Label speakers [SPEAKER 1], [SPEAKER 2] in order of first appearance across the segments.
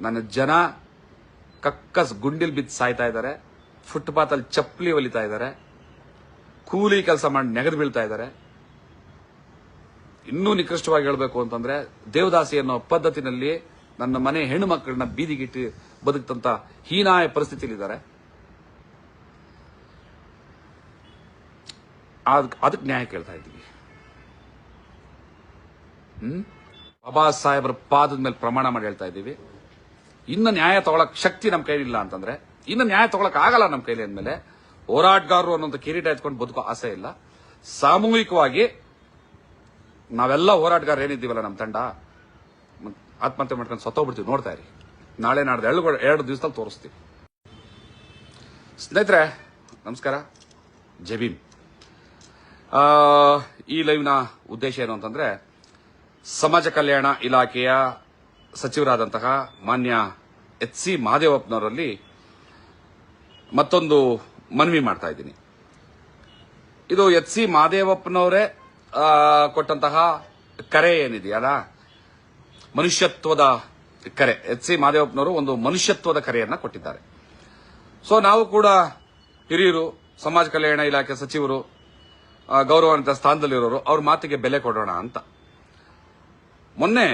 [SPEAKER 1] ನನ್ನ ಜನ ಕಕ್ಕಸ್ ಗುಂಡಿಲ್ ಬಿದ್ದು ಸಾಯ್ತಾ ಇದ್ದಾರೆ ಫುಟ್ಪಾತ್ ಅಲ್ಲಿ ಚಪ್ಪಲಿ ಒಲಿತಾ ಇದ್ದಾರೆ, ಕೂಲಿ ಕೆಲಸ ಮಾಡಿ ನೆಗೆದು ಬೀಳ್ತಾ ಇದ್ದಾರೆ. ಇನ್ನೂ ನಿಕೃಷ್ಟವಾಗಿ ಹೇಳಬೇಕು ಅಂತಂದ್ರೆ ದೇವದಾಸಿ ಅನ್ನೋ ಪದ್ಧತಿನಲ್ಲಿ ನನ್ನ ಮನೆ ಹೆಣ್ಣು ಮಕ್ಕಳನ್ನ ಬೀದಿಗಿಟ್ಟು ಬದುಕಂತ ಹೀನಾಯ ಪರಿಸ್ಥಿತಿಯಲ್ಲಿದ್ದಾರೆ. ಅದಕ್ಕೆ ನ್ಯಾಯ ಕೇಳ್ತಾ ಇದ್ದೀವಿ. ಹ್ಮ್? ಬಾಬಾ ಸಾಹೇಬರ ಪಾದದ ಮೇಲೆ ಪ್ರಮಾಣ ಮಾಡಿ ಹೇಳ್ತಾ ಇದ್ದೀವಿ. ಇನ್ನು ನ್ಯಾಯ ತಗೊಳಕ್ ಶಕ್ತಿ ನಮ್ಮ ಕೈಲಿಲ್ಲ ಅಂತಂದ್ರೆ, ಇನ್ನು ನ್ಯಾಯ ತಗೊಳಕ್ ಆಗಲ್ಲ ನಮ್ಮ ಕೈಲಿ ಅಂದ್ಮೇಲೆ, ಹೋರಾಟಗಾರರು ಅನ್ನೋಂಥ ಕಿರೀಟ ಎತ್ಕೊಂಡು ಬದುಕೋ ಆಸೆ ಇಲ್ಲ. ಸಾಮೂಹಿಕವಾಗಿ ನಾವೆಲ್ಲ ಹೋರಾಟಗಾರ ಏನಿದ್ದೀವಲ್ಲ ನಮ್ಮ ತಂಡ, ಆತ್ಮಹತ್ಯೆ ಮಾಡ್ಕೊಂಡು ಸತ್ತೋಗ್ಬಿಡ್ತೀವಿ ನೋಡ್ತಾ ಇರಿ. ನಾಳೆ ನಾಡ್ದು ಎರಡು ಎರಡು ದಿವಸದಲ್ಲಿ ತೋರಿಸ್ತೀವಿ. ಸ್ನೇಹಿತರೆ, ನಮಸ್ಕಾರ. ಜಬೀಮ್ ಈ ಲೈವ್ನ ಉದ್ದೇಶ ಏನು ಅಂತಂದ್ರೆ, ಸಮಾಜ ಕಲ್ಯಾಣ ಇಲಾಖೆಯ ಸಚಿವರಾದಂತಹ ಮಾನ್ಯ ಎಚ್ ಸಿ ಮಹಾದೇವಪ್ಪನವರಲ್ಲಿ ಮತ್ತೊಂದು ಮನವಿ ಮಾಡ್ತಾ ಇದ್ದೀನಿ. ಇದು ಎಚ್ ಸಿ ಮಹಾದೇವಪ್ಪನವರೇ ಕೊಟ್ಟಂತಹ ಕರೆ ಏನಿದೆಯಲ್ಲ, ಮನುಷ್ಯತ್ವದ ಕರೆ. ಎಚ್ ಸಿ ಮಹಾದೇವಪ್ಪನವರು ಒಂದು ಮನುಷ್ಯತ್ವದ ಕರೆಯನ್ನು ಕೊಟ್ಟಿದ್ದಾರೆ. ಸೊ, ನಾವು ಕೂಡ ಹಿರಿಯರು, ಸಮಾಜ ಕಲ್ಯಾಣ ಇಲಾಖೆ ಸಚಿವರು ಗೌರವಾನ್ವಿತ ಸ್ಥಾನದಲ್ಲಿರೋರು, ಅವ್ರ ಮಾತಿಗೆ ಬೆಲೆ ಕೊಡೋಣ ಅಂತ. ಮೊನ್ನೆ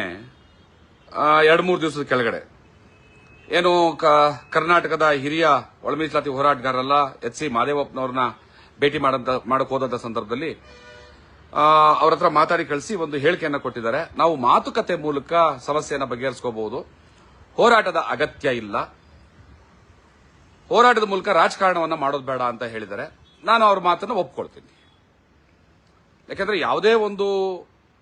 [SPEAKER 1] ಎರಡು ಮೂರು ದಿವಸದ ಕೆಳಗಡೆ. ಏನು ಕರ್ನಾಟಕದ ಹಿರಿಯ ಒಳಮೀಸಲಾತಿ ಹೋರಾಟಗಾರರಲ್ಲ, ಎಚ್ ಸಿ ಮಾದೇವಪ್ಪನವ್ರನ್ನ ಭೇಟಿ ಮಾಡಕ್ ಸಂದರ್ಭದಲ್ಲಿ ಅವರ ಹತ್ರ ಮಾತಾಡಿ ಕಳಿಸಿ ಒಂದು ಹೇಳಿಕೆಯನ್ನು ಕೊಟ್ಟಿದ್ದಾರೆ. ನಾವು ಮಾತುಕತೆ ಮೂಲಕ ಸಮಸ್ಯೆಯನ್ನು ಬಗೆಹರಿಸ್ಕೋಬಹುದು. ಹೋರಾಟದ ಅಗತ್ಯ ಇಲ್ಲ. ಹೋರಾಟದ ಮೂಲಕ ರಾಜಕಾರಣವನ್ನು ಮಾಡೋದು ಬೇಡ ಅಂತ ಹೇಳಿದ್ದಾರೆ. ನಾನು ಅವ್ರ ಮಾತನ್ನು ಒಪ್ಕೊಳ್ತೀನಿ. ಯಾಕೆಂದ್ರೆ ಯಾವುದೇ ಒಂದು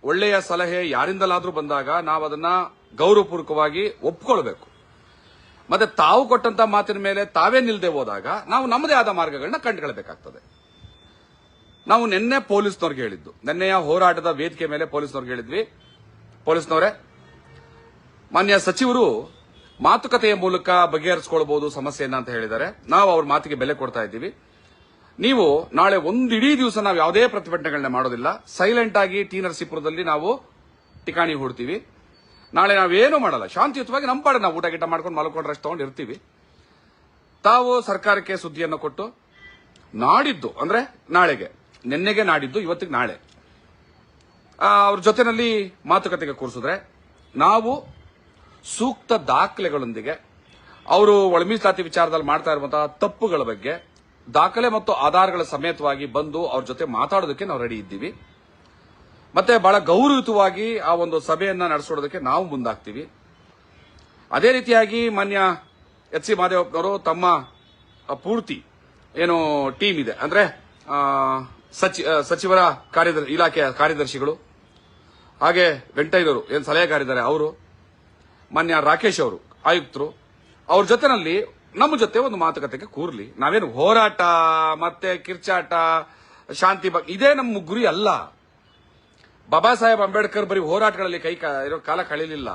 [SPEAKER 1] ಒಳ್ಳೆಯ ಸಲಹೆ ಯಾರಿಂದಲಾದರೂ ಬಂದಾಗ ನಾವು ಅದನ್ನ ಗೌರವಪೂರ್ವಕವಾಗಿ ಒಪ್ಪಿಕೊಳ್ಬೇಕು ಮತ್ತೆ ತಾವು ಕೊಟ್ಟಂತ ಮಾತಿನ ಮೇಲೆ ತಾವೇ ನಿಲ್ಲದೆ ಹೋದಾಗ ನಾವು ನಮ್ಮದೇ ಆದ ಮಾರ್ಗಗಳನ್ನ ಕಂಡುಕೊಳ್ಬೇಕಾಗ್ತದೆ ನಾವು ನಿನ್ನೆ ಪೊಲೀಸ್ನವ್ರಿಗೆ ಹೇಳಿದ್ದು. ನಿನ್ನೆಯ ಹೋರಾಟದ ವೇದಿಕೆ ಮೇಲೆ ಪೊಲೀಸ್ನವ್ರಿಗೆ ಹೇಳಿದ್ವಿ. ಪೊಲೀಸ್ನವರೇ, ಮಾನ್ಯ ಸಚಿವರು ಮಾತುಕತೆಯ ಮೂಲಕ ಬಗೆಹರಿಸಿಕೊಳ್ಬಹುದು ಸಮಸ್ಯೆಯನ್ನ ಅಂತ ಹೇಳಿದ್ದಾರೆ. ನಾವು ಅವ್ರ ಮಾತಿಗೆ ಬೆಲೆ ಕೊಡ್ತಾ ಇದ್ದೀವಿ. ನೀವು ನಾಳೆ ಒಂದಿಡೀ ದಿವಸ ನಾವು ಯಾವುದೇ ಪ್ರತಿಭಟನೆಗಳನ್ನ ಮಾಡೋದಿಲ್ಲ. ಸೈಲೆಂಟ್ ಆಗಿ ಟಿ ನರಸೀಪುರದಲ್ಲಿ ನಾವು ಠಿಕಾಣಿ ಹೂಡ್ತೀವಿ. ನಾಳೆ ನಾವೇನು ಮಾಡಲ್ಲ. ಶಾಂತಿಯುತವಾಗಿ ನಮ್ಮ ಪಾಡ ನಾವು ಊಟ ಗಿಟ ಮಾಡ್ಕೊಂಡು ಮಲ್ಕೊಂಡ್ರೆ ಅಷ್ಟು ತಗೊಂಡು ಇರ್ತೀವಿ. ತಾವು ಸರ್ಕಾರಕ್ಕೆ ಸುದ್ದಿಯನ್ನು ಕೊಟ್ಟು ನಾಡಿದ್ದು, ಅಂದ್ರೆ ನಾಳೆಗೆ, ನಿನ್ನೆಗೆ ನಾಡಿದ್ದು, ಇವತ್ತಿಗೆ ನಾಳೆ. ಅವ್ರ ಜೊತೆನಲ್ಲಿ ಮಾತುಕತೆಗೆ ಕೂರಿಸಿದ್ರೆ ನಾವು ಸೂಕ್ತ ದಾಖಲೆಗಳೊಂದಿಗೆ, ಅವರು ಒಳ ಮೀಸಲಾತಿ ವಿಚಾರದಲ್ಲಿ ಮಾಡ್ತಾ ಇರುವಂತಹ ತಪ್ಪುಗಳ ಬಗ್ಗೆ, ದಾಖಲೆ ಮತ್ತು ಆಧಾರಗಳ ಸಮೇತವಾಗಿ ಬಂದು ಅವ್ರ ಜೊತೆ ಮಾತಾಡೋದಕ್ಕೆ ನಾವು ರೆಡಿ ಇದ್ದೀವಿ. ಮತ್ತೆ ಬಹಳ ಗೌರವಯುತವಾಗಿ ಆ ಒಂದು ಸಭೆಯನ್ನ ನಡೆಸೋದಕ್ಕೆ ನಾವು ಮುಂದಾಗ್ತೀವಿ. ಅದೇ ರೀತಿಯಾಗಿ ಮಾನ್ಯ ಎಚ್ ಸಿ ಮಹದೇವಪ್ಪನವರು ತಮ್ಮ ಪೂರ್ತಿ ಏನು ಟೀಮ್ ಇದೆ. ಅಂದ್ರೆ ಸಚಿ ಸಚಿವರ ಕಾರ್ಯದರ್ಶಿ ಇಲಾಖೆಯ ಕಾರ್ಯದರ್ಶಿಗಳು, ಹಾಗೆ ವೆಂಕಟಯ್ಯನವರು, ಏನು ಸಲಹೆಗಾರಿದ್ದಾರೆ ಅವರು, ಮಾನ್ಯ ರಾಕೇಶ್ ಅವರು, ಆಯುಕ್ತರು, ಅವ್ರ ಜೊತೆನಲ್ಲಿ ನಮ್ಮ ಜೊತೆ ಒಂದು ಮಾತುಕತೆಗೆ ಕೂರ್ಲಿ. ನಾವೇನು ಹೋರಾಟ, ಮತ್ತೆ ಕಿರ್ಚಾಟ, ಶಾಂತಿ ಇದೇ ನಮ್ಮ ಗುರಿ ಅಲ್ಲ. ಬಾಬಾ ಸಾಹೇಬ್ ಅಂಬೇಡ್ಕರ್ ಬರೀ ಹೋರಾಟಗಳಲ್ಲಿ ಕೈ ಇರೋ ಕಾಲ ಕಳೀಲಿಲ್ಲ.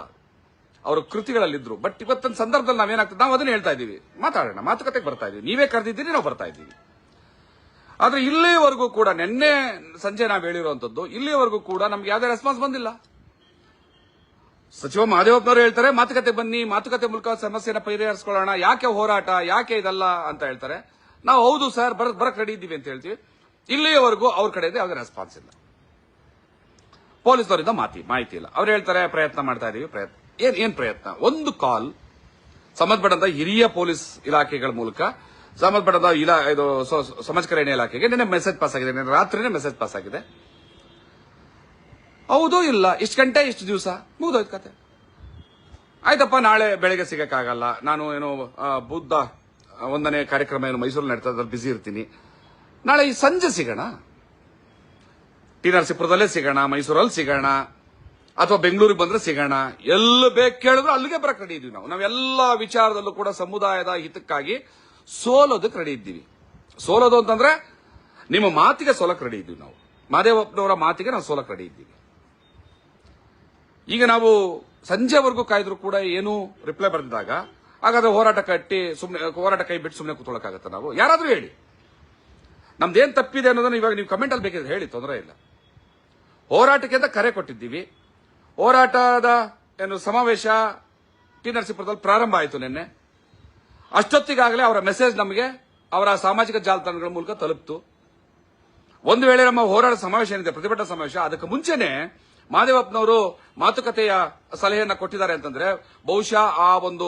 [SPEAKER 1] ಅವರು ಕೃತಿಗಳಲ್ಲಿದ್ರು. ಬಟ್ ಇವತ್ತೊಂದು ಸಂದರ್ಭದಲ್ಲಿ ನಾವೇನಾಗ್ತದೆ? ನಾವು ಅದನ್ನ ಹೇಳ್ತಾ ಇದ್ದೀವಿ. ಮಾತಾಡೋಣ. ಮಾತುಕತೆಗೆ ಬರ್ತಾ ಇದೀವಿ ನೀವೇ ಕರೆದಿದ್ದೀರಿ, ನಾವು ಬರ್ತಾ ಇದ್ದೀವಿ. ಆದ್ರೆ ಇಲ್ಲಿವರೆಗೂ ಕೂಡ ನಿನ್ನೆ ಸಂಜೆ ನಾವು ಹೇಳಿರುವಂತದ್ದು, ಇಲ್ಲಿವರೆಗೂ ಕೂಡ ನಮ್ಗೆ ಯಾವುದೇ ರೆಸ್ಪಾನ್ಸ್ ಬಂದಿಲ್ಲ. ಸಚಿವ ಮಹದೇವಪ್ಪನವರು ಹೇಳ್ತಾರೆ, ಮಾತುಕತೆ ಬನ್ನಿ, ಮಾತುಕತೆ ಮೂಲಕ ಸಮಸ್ಯೆನ ಪರಿಹರಿಸಿಕೊಳ್ಳೋಣ. ಯಾಕೆ ಹೋರಾಟ, ಯಾಕೆ ಇದಲ್ಲ ಅಂತ ಹೇಳ್ತಾರೆ. ನಾವು ಹೌದು ಸರ್, ಬರ, ಬರಕ್ ರೆಡಿ ಇದ್ದೀವಿ ಅಂತ ಹೇಳ್ತೀವಿ. ಇಲ್ಲಿಯವರೆಗೂ ಅವ್ರ ಕಡೆಯಿಂದ ಯಾವುದೇ ರೆಸ್ಪಾನ್ಸ್ ಇಲ್ಲ. ಪೊಲೀಸ್ನವರಿಂದ ಮಾತಿ, ಮಾಹಿತಿ ಇಲ್ಲ. ಅವ್ರು ಹೇಳ್ತಾರೆ, ಪ್ರಯತ್ನ ಮಾಡ್ತಾ ಇದೀವಿ, ಪ್ರಯತ್ನ. ಏನ್ ಪ್ರಯತ್ನ? ಒಂದು ಕಾಲ್ ಸಂಬಂಧಪಟ್ಟಂತ ಹಿರಿಯ ಪೊಲೀಸ್ ಇಲಾಖೆಗಳ ಮೂಲಕ ಸಂಬಂಧಪಟ್ಟಂತ ಇಲಾ, ಇದು ಸಮಾಜ ಕಲ್ಯಾಣ ಇಲಾಖೆಗೆ ನಿನ್ನೆ ಮೆಸೇಜ್ ಪಾಸ್ ಆಗಿದೆ. ನಿನ್ನೆ ರಾತ್ರಿನೇ ಮೆಸೇಜ್ ಪಾಸ್ ಆಗಿದೆ. ಹೌದು ಇಲ್ಲ? ಇಷ್ಟು ಗಂಟೆ, ಇಷ್ಟು ದಿವಸ? ಮುಗಿದೋಯ್ತು ಕತೆ. ಆಯ್ತಪ್ಪ, ನಾಳೆ ಬೆಳಗ್ಗೆ ಸಿಗಕ್ಕಾಗಲ್ಲ. ನಾನು ಏನು ಬುದ್ಧ ಒಂದನೇ ಕಾರ್ಯಕ್ರಮ ಏನು ಮೈಸೂರಲ್ಲಿ ನಡೀತಾ ಅದ್ರಲ್ಲಿ ಬಿಸಿ ಇರ್ತೀನಿ. ನಾಳೆ ಈ ಸಂಜೆ ಸಿಗೋಣ? ಟಿ ನರಸೀಪುರದಲ್ಲೇ ಸಿಗೋಣ ಮೈಸೂರಲ್ಲಿ ಸಿಗೋಣ, ಅಥವಾ ಬೆಂಗಳೂರಿಗೆ ಬಂದ್ರೆ ಸಿಗೋಣ, ಎಲ್ಲ ಬೇಕು ಕೇಳಿದ್ರು ಅಲ್ಲಿಗೆ ಬರಕ್ ರೆಡಿ ಇದೀವಿ ನಾವು. ನಾವೆಲ್ಲ ವಿಚಾರದಲ್ಲೂ ಕೂಡ ಸಮುದಾಯದ ಹಿತಕ್ಕಾಗಿ ಸೋಲೋದಕ್ಕೆ ರೆಡಿ ಇದ್ದೀವಿ. ಸೋಲೋದು ಅಂತಂದ್ರೆ ನಿಮ್ಮ ಮಾತಿಗೆ ಸೋಲಕ್ ರೆಡಿ ಇದ್ದೀವಿ ನಾವು. ಮಾದೇವಪ್ಪನವರ ಮಾತಿಗೆ ನಾವು ಸೋಲಕ್ ರೆಡಿ ಇದ್ದೀವಿ. ಈಗ ನಾವು ಸಂಜೆವರೆಗೂ ಕಾಯ್ದ್ರು ಕೂಡ ಏನು ರಿಪ್ಲೈ ಬರೆದಿದಾಗ ಹಾಗಾದ್ರೆ ಹೋರಾಟ ಕಟ್ಟಿ ಸುಮ್ಮನೆ ಹೋರಾಟ ಕೈ ಬಿಟ್ಟು ಸುಮ್ಮನೆ ಕೂತ್ಕೊಳ್ಳೋಕ್ಕಾಗತ್ತೆ ನಾವು? ಯಾರಾದ್ರೂ ಹೇಳಿ. ನಮ್ದೇನ್ ತಪ್ಪಿದೆ ಅನ್ನೋದನ್ನ ಇವಾಗ ನೀವು ಕಮೆಂಟ್ ಅಲ್ಲಿ ಬೇಕಿದ್ರೆ ಹೇಳಿ, ತೊಂದರೆ ಇಲ್ಲ. ಹೋರಾಟಕ್ಕೆ ಅಂತ ಕರೆ ಕೊಟ್ಟಿದ್ದೀವಿ. ಹೋರಾಟದ ಏನು ಸಮಾವೇಶ ಟಿ ನರಸೀಪುರದಲ್ಲಿ ಪ್ರಾರಂಭ ಆಯಿತು ನಿನ್ನೆ. ಅಷ್ಟೊತ್ತಿಗಾಗಲೇ ಅವರ ಮೆಸೇಜ್ ನಮಗೆ ಅವರ ಸಾಮಾಜಿಕ ಜಾಲತಾಣಗಳ ಮೂಲಕ ತಲುಪ್ತು. ಒಂದು ವೇಳೆ ನಮ್ಮ ಹೋರಾಟ ಸಮಾವೇಶ ಏನಿದೆ, ಪ್ರತಿಭಟನಾ ಸಮಾವೇಶ, ಅದಕ್ಕೆ ಮುಂಚೆನೆ ಮಾದೇವಪ್ಪನವರು ಮಾತುಕತೆಯ ಸಲಹೆಯನ್ನು ಕೊಟ್ಟಿದ್ದಾರೆ ಅಂತಂದ್ರೆ ಬಹುಶಃ ಆ ಒಂದು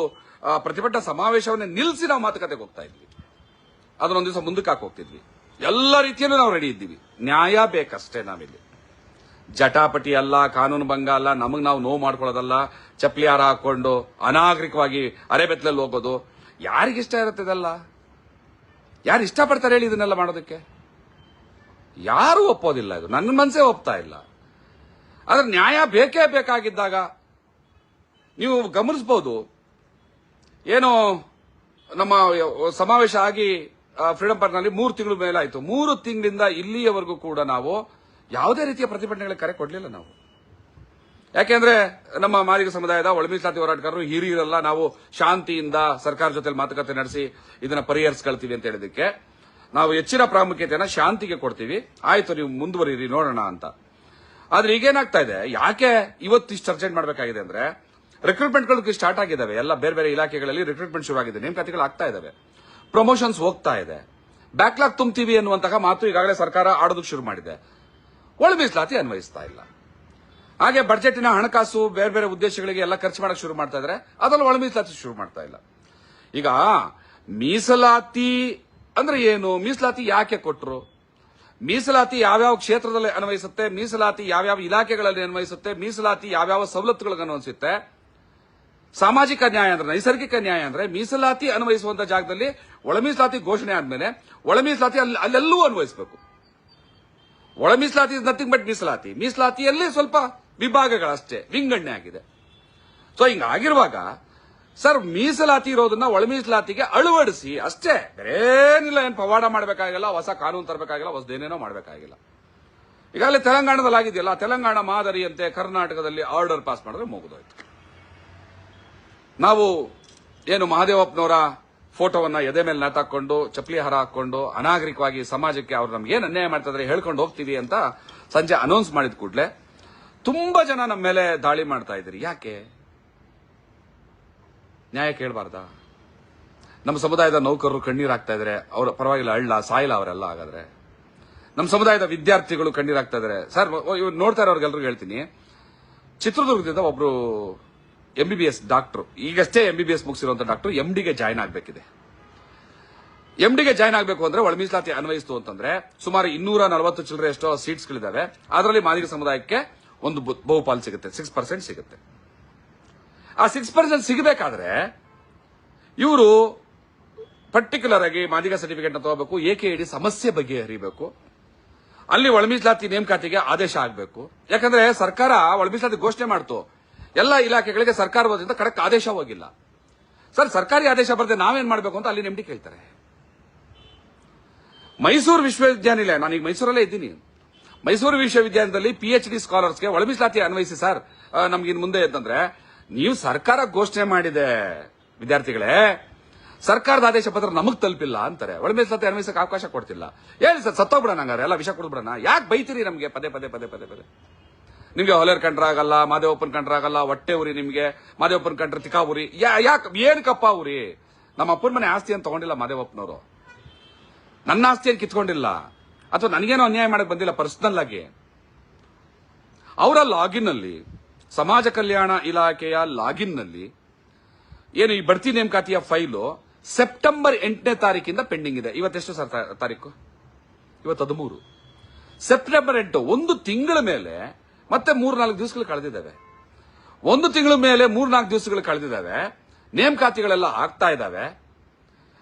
[SPEAKER 1] ಪ್ರತಿಭಟನಾ ಸಮಾವೇಶವನ್ನೇ ನಿಲ್ಲಿಸಿ ನಾವು ಮಾತುಕತೆಗೆ ಹೋಗ್ತಾ ಇದ್ವಿ. ಅದನ್ನೊಂದು ದಿವಸ ಮುಂದಕ್ಕೆ ಹಾಕಿ ಹೋಗ್ತಿದ್ವಿ. ಎಲ್ಲ ರೀತಿಯಲ್ಲೂ ನಾವು ರೆಡಿ ಇದ್ದೀವಿ. ನ್ಯಾಯ ಬೇಕಷ್ಟೇ ನಾವಿಲ್ಲಿ. ಜಟಾಪಟಿ ಅಲ್ಲ, ಕಾನೂನು ಭಂಗ ಅಲ್ಲ, ನಮಗ್ ನಾವು ನೋವು ಮಾಡ್ಕೊಳ್ಳೋದಲ್ಲ ಚಪ್ಪಲಿ ಹಾರ ಹಾಕೊಂಡು ಅನಾಗರಿಕವಾಗಿ ಅರೆಬೆತ್ತಲಲ್ಲಿ ಹೋಗೋದು ಯಾರಿಗಿಷ್ಟ ಇರುತ್ತೆ ಇದೆಲ್ಲ? ಯಾರು ಇಷ್ಟಪಡ್ತಾರೆ ಹೇಳಿ ಇದನ್ನೆಲ್ಲ ಮಾಡೋದಕ್ಕೆ? ಯಾರು ಒಪ್ಪೋದಿಲ್ಲ ಇದು. ನನ್ನ ಮನಸ್ಸೇ ಒಪ್ತಾ ಇಲ್ಲ. ಆದ್ರೆ ನ್ಯಾಯ ಬೇಕೇ ಬೇಕಾಗಿದ್ದಾಗ ನೀವು ಗಮನಿಸಬಹುದು ಏನು ನಮ್ಮ ಸಮಾವೇಶ ಆಗಿ ಫ್ರೀಡಂ ಪಾರ್ಕ್ನಲ್ಲಿ ಮೂರು ತಿಂಗಳ ಮೇಲೆ ಆಯ್ತು. ಮೂರು ತಿಂಗಳಿಂದ ಇಲ್ಲಿಯವರೆಗೂ ಕೂಡ ನಾವು ಯಾವುದೇ ರೀತಿಯ ಪ್ರತಿಭಟನೆಗಳಿಗೆ ಕರೆ ಕೊಡಲಿಲ್ಲ ನಾವು. ಯಾಕೆಂದ್ರೆ ನಮ್ಮ ಮಾದಿಗ ಸಮುದಾಯದ ಒಳಮೀಸಲಾತಿ ಹೋರಾಟಗಾರರು ಹಿರಿಯರೆಲ್ಲ ನಾವು ಶಾಂತಿಯಿಂದ ಸರ್ಕಾರ ಜೊತೆ ಮಾತುಕತೆ ನಡೆಸಿ ಇದನ್ನ ಪರಿಹರಿಸ್ಕೊಳ್ತೀವಿ ಅಂತ ಹೇಳಿದಕ್ಕೆ ನಾವು ಹೆಚ್ಚಿನ ಪ್ರಾಮುಖ್ಯತೆಯನ್ನು ಶಾಂತಿಗೆ ಕೊಡ್ತೀವಿ. ಆಯ್ತು, ನೀವು ಮುಂದುವರಿರಿ, ನೋಡೋಣ ಅಂತ. ಆದ್ರೆ ಈಗೇನಾಗ್ತಾ ಇದೆ? ಯಾಕೆ ಇವತ್ತು ಇಷ್ಟು ಅರ್ಜೆಂಟ್ ಮಾಡಬೇಕಾಗಿದೆ ಅಂದ್ರೆ ರಿಕ್ರೂಟ್ಮೆಂಟ್ಗಳು ಸ್ಟಾರ್ಟ್ ಆಗಿದ್ದಾವೆ. ಎಲ್ಲ ಬೇರೆ ಬೇರೆ ಇಲಾಖೆಗಳಲ್ಲಿ ರಿಕ್ರೂಟ್ಮೆಂಟ್ ಶುರು ಆಗಿದೆ. ನೇಮಕಾತಿಗಳು ಆಗ್ತಾ ಇದಾವೆ ಪ್ರಮೋಷನ್ಸ್ ಹೋಗ್ತಾ ಇದೆ. ಬ್ಯಾಕ್ಲಾಗ್ ತುಂಬ್ತೀವಿ ಅನ್ನುವಂತಹ ಮಾತು ಈಗಾಗಲೇ ಸರ್ಕಾರ ಆಡೋದಕ್ಕೆ ಶುರು ಮಾಡಿದೆ. ಒಳ ಮೀಸಲಾತಿ ಅನ್ವಯಿಸ್ತಾ ಇಲ್ಲ. ಹಾಗೆ ಬಜೆಟಿನ ಹಣಕಾಸು ಬೇರೆ ಬೇರೆ ಉದ್ದೇಶಗಳಿಗೆ ಎಲ್ಲ ಖರ್ಚು ಮಾಡಕ್ಕೆ ಶುರು ಮಾಡ್ತಾ ಇದ್ರೆ ಅದರಲ್ಲಿ ಒಳ ಮೀಸಲಾತಿ ಶುರು ಮಾಡ್ತಾ ಇಲ್ಲ. ಈಗ ಮೀಸಲಾತಿ ಅಂದ್ರೆ ಏನು? ಮೀಸಲಾತಿ ಯಾಕೆ ಕೊಟ್ಟರು ಮೀಸಲಾತಿ ಯಾವ್ಯಾವ ಕ್ಷೇತ್ರದಲ್ಲಿ ಅನ್ವಯಿಸುತ್ತೆ? ಮೀಸಲಾತಿ ಯಾವ್ಯಾವ ಇಲಾಖೆಗಳಲ್ಲಿ ಅನ್ವಯಿಸುತ್ತೆ? ಮೀಸಲಾತಿ ಯಾವ್ಯಾವ ಸವಲತ್ತುಗಳಿಗೆ ಅನ್ವಯಿಸುತ್ತೆ? ಸಾಮಾಜಿಕ ನ್ಯಾಯ ಅಂದ್ರೆ ನೈಸರ್ಗಿಕ ನ್ಯಾಯ ಅಂದ್ರೆ ಮೀಸಲಾತಿ ಅನ್ವಯಿಸುವಂತ ಜಾಗದಲ್ಲಿ ಒಳ ಮೀಸಲಾತಿ ಘೋಷಣೆ ಆದ್ಮೇಲೆ ಒಳ ಮೀಸಲಾತಿ ಅಲ್ಲಿ ಅಲ್ಲೆಲ್ಲೂ ಅನ್ವಯಿಸಬೇಕು. ಒಳ ಮೀಸಲಾತಿ ಇಸ್ ನಥಿಂಗ್ ಬಟ್ ಮೀಸಲಾತಿ. ಮೀಸಲಾತಿಯಲ್ಲಿ ಸ್ವಲ್ಪ ವಿಭಾಗಗಳಷ್ಟೇ, ವಿಂಗಡಣೆ ಆಗಿದೆ. ಸೊ ಹಿಂಗಾಗಿರುವಾಗ ಸರ್ ಮೀಸಲಾತಿ ಇರೋದನ್ನ ಒಳ ಮೀಸಲಾತಿಗೆ ಅಳವಡಿಸಿ, ಅಷ್ಟೇ, ಬೇರೇನಿಲ್ಲ, ಏನು ಪವಾಡ ಮಾಡಬೇಕಾಗಿಲ್ಲ, ಹೊಸ ಕಾನೂನು ತರಬೇಕಾಗಿಲ್ಲ, ಹೊಸದೇನೇನೋ ಮಾಡಬೇಕಾಗಿಲ್ಲ. ಈಗಾಗಲೇ ತೆಲಂಗಾಣದಲ್ಲಿ ಆಗಿದೆಯಲ್ಲ, ತೆಲಂಗಾಣ ಮಾದರಿಯಂತೆ ಕರ್ನಾಟಕದಲ್ಲಿ ಆರ್ಡರ್ ಪಾಸ್ ಮಾಡಿದ್ರೆ ಮುಗಿದೋಯ್ತು. ನಾವು, ಏನು ಮಹದೇವಪ್ಪನವರ ಫೋಟೋವನ್ನ ಎದೆ ಮೇಲೆ ನೇತಾಕೊಂಡು ಚಪ್ಪಲಿ ಹರ ಹಾಕೊಂಡು, ಅನಾಗರಿಕವಾಗಿ ಸಮಾಜಕ್ಕೆ ಅವ್ರು ನಮ್ಗೆ ಏನ್ ಅನ್ಯಾಯ ಮಾಡ್ತಾ ಹೇಳ್ಕೊಂಡು ಹೋಗ್ತೀವಿ ಅಂತ ಸಂಜೆ ಅನೌನ್ಸ್ ಮಾಡಿದ ಕೂಡಲೇ ತುಂಬಾ ಜನ ನಮ್ಮ ಮೇಲೆ ದಾಳಿ ಮಾಡ್ತಾ ಇದ್ರಿ ಯಾಕೆ? ನ್ಯಾಯ ಕೇಳಬಾರ್ದಾ? ನಮ್ಮ ಸಮುದಾಯದ ನೌಕರರು ಕಣ್ಣೀರ್ ಹಾಕ್ತಾ ಇದ್ರೆ. ಅವ್ರ ಪರವಾಗಿಲ್ಲ, ಅಳ್ಳ, ಸಾಯಿಲ್ಲ ಅವರೆಲ್ಲ ಹಾಗಾದ್ರೆ. ನಮ್ಮ ಸಮುದಾಯದ ವಿದ್ಯಾರ್ಥಿಗಳು ಕಣ್ಣೀರ್ ಹಾಕ್ತಾ ಇದಾರೆ. ಸರ್ ಇವ್ರು ನೋಡ್ತಾ ಇರೋರ್ಗೆಲ್ರಿಗೂ ಹೇಳ್ತೀನಿ. ಚಿತ್ರದುರ್ಗದಿಂದ ಒಬ್ರು M B B S doctor ಈಗಷ್ಟೇ ಎಂ ಬಿ ಬಿ ಎಸ್ ಮುಗಿಸಿರುವಂತ ಡಾಕ್ಟರ್ ಎಂ ಡಿಗೆ ಜಾಯ್ನ್ ಆಗಬೇಕಿದೆ. ಎಂ ಡಿಗೆ ಜಾಯ್ನ್ ಆಗಬೇಕು ಅಂದ್ರೆ ಒಳ ಮೀಸಲಾತಿ ಅನ್ವಯಿಸ್ತು ಅಂತಂದ್ರೆ ಸುಮಾರು ಇನ್ನೂರ ನಲವತ್ತು ಚಿಲ್ಲರೆ ಎಷ್ಟೋ ಸೀಟ್ಸ್ಗಳಿದ್ದಾವೆ ಅದರಲ್ಲಿ ಮಾದಿಗ ಸಮುದಾಯಕ್ಕೆ ಒಂದು ಬಹುಪಾಲು ಸಿಗುತ್ತೆ. ಸಿಕ್ಸ್ ಪರ್ಸೆಂಟ್ ಸಿಗುತ್ತೆ. ಆ ಸಿಕ್ಸ್ ಪರ್ಸೆಂಟ್ ಸಿಗಬೇಕಾದ್ರೆ ಇವರು ಪರ್ಟಿಕ್ಯುಲರ್ ಆಗಿ ಮಾದಿಗ ಸರ್ಟಿಫಿಕೇಟ್ ತಗೋಬೇಕು ಏಕೆ ಸಮಸ್ಯೆ ಬಗೆಹರಿಬೇಕು ಅಲ್ಲಿ ಒಳ ಮೀಸಲಾತಿ ನೇಮಕಾತಿಗೆ ಆದೇಶ ಆಗಬೇಕು. ಯಾಕಂದ್ರೆ ಸರ್ಕಾರ ಒಳ ಮೀಸಲಾತಿ ಘೋಷಣೆ ಮಾಡ್ತು. ಎಲ್ಲ ಇಲಾಖೆಗಳಿಗೆ ಸರ್ಕಾರ ವತಿಯಿಂದ ಕರೆಕ್ಟ್ ಆದೇಶ ಹೋಗಿಲ್ಲ. ಸರ್, ಸರ್ಕಾರಿ ಆದೇಶ ಬರದೆ ನಾವೇನ್ ಮಾಡಬೇಕು ಅಂತ ಅಲ್ಲಿ ನೆಮ್ಮದಿ ಕೇಳ್ತಾರೆ. ಮೈಸೂರು ವಿಶ್ವವಿದ್ಯಾನಿಲಯ ನಾನೀಗ ಮೈಸೂರಲ್ಲೇ ಇದ್ದೀನಿ. ಮೈಸೂರು ವಿಶ್ವವಿದ್ಯಾಲಯದಲ್ಲಿ ಪಿ ಎಚ್ ಡಿ ಸ್ಕಾಲರ್ಸ್ಗೆ ಒಳಮಿಸಲಾತಿ ಅನ್ವಯಿಸಿ ಸರ್ ನಮ್ಗೆ ಇನ್ ಮುಂದೆ ಅಂತಂದ್ರೆ, ನೀವು ಸರ್ಕಾರ ಘೋಷಣೆ ಮಾಡಿದೆ, ವಿದ್ಯಾರ್ಥಿಗಳೇ. ಸರ್ಕಾರದ ಆದೇಶ ಪತ್ರ ನಮಗ್ ತಲುಪಿಲ್ಲ ಅಂತಾರೆ. ಒಳಮಿಸಲಾತಿ ಅನ್ವಯಿಸಕ್ಕೆ ಅವಕಾಶ ಕೊಡ್ತಿಲ್ಲ. ಹೇಳಿ ಸರ್, ಸತ್ತೋಗ್ಬಿಡೋಣ ಹಂಗಾರೆ, ಎಲ್ಲ ವಿಷಯ ಕೊಡ್ಬಿಡೋಣ ಯಾಕೆ ಬೈತೀರಿ ನಮಗೆ? ಪದೇ ಪದೇ ಪದೇ ಪದೇ ಪದೇ. ನಿಮ್ಗೆ ಹೊಲೇರ್ ಕಂಡ್ರಾಗಲ್ಲ ಮಾದೇವಪ್ಪನ್ ಕಂಡ್ರಾಗಲ್ಲ, ಹೊಟ್ಟೆ ಉರಿ ನಿಮ್ಗೆ. ಮಾದೇವಪ್ಪನ ಕಂಡ್ರೆ ತಿಕಾ ಉರಿ. ಯಾಕ್, ಏನಕ್ಕಪ್ಪ ಉರಿ? ನಮ್ಮ ಅಪ್ಪನ ಮನೆ ಆಸ್ತಿ ಅಂತ ತಗೊಂಡಿಲ್ಲ ಮಾದೇವಪ್ಪನವರು ನನ್ನ ಆಸ್ತಿಯನ್ನು ಕಿತ್ಕೊಂಡಿಲ್ಲ? ಅಥವಾ ನನಗೇನೋ ಅನ್ಯಾಯ ಮಾಡಕ್ ಬಂದಿಲ್ಲ ಪರ್ಸನಲ್ ಆಗಿ? ಅವರ ಲಾಗಿನ್ ಅಲ್ಲಿ ಸಮಾಜ ಕಲ್ಯಾಣ ಇಲಾಖೆಯ ಲಾಗಿನ್ನಲ್ಲಿ ಏನು ಈ ಬಡ್ತಿ ನೇಮಕಾತಿಯ ಫೈಲು ಸೆಪ್ಟೆಂಬರ್ ಎಂಟನೇ ತಾರೀಕಿಂದ ಪೆಂಡಿಂಗ್ ಇದೆ. ಇವತ್ತೆಷ್ಟು ಸರ್ ತಾರೀಕು? ಇವತ್ತು ಹದಿಮೂರು. ಸೆಪ್ಟೆಂಬರ್ ಎಂಟು, ಒಂದು ತಿಂಗಳ ಮೇಲೆ ಮತ್ತೆ ಮೂರ್ನಾಲ್ಕು ದಿವಸಗಳು ಕಳೆದಿದ್ದಾವೆ. ಒಂದು ತಿಂಗಳ ಮೇಲೆ ಮೂರ್ನಾಲ್ಕು ದಿವಸಗಳು ಕಳೆದಿದ್ದಾವೆ. ನೇಮಕಾತಿಗಳೆಲ್ಲ ಆಗ್ತಾ ಇದ್ದಾವೆ.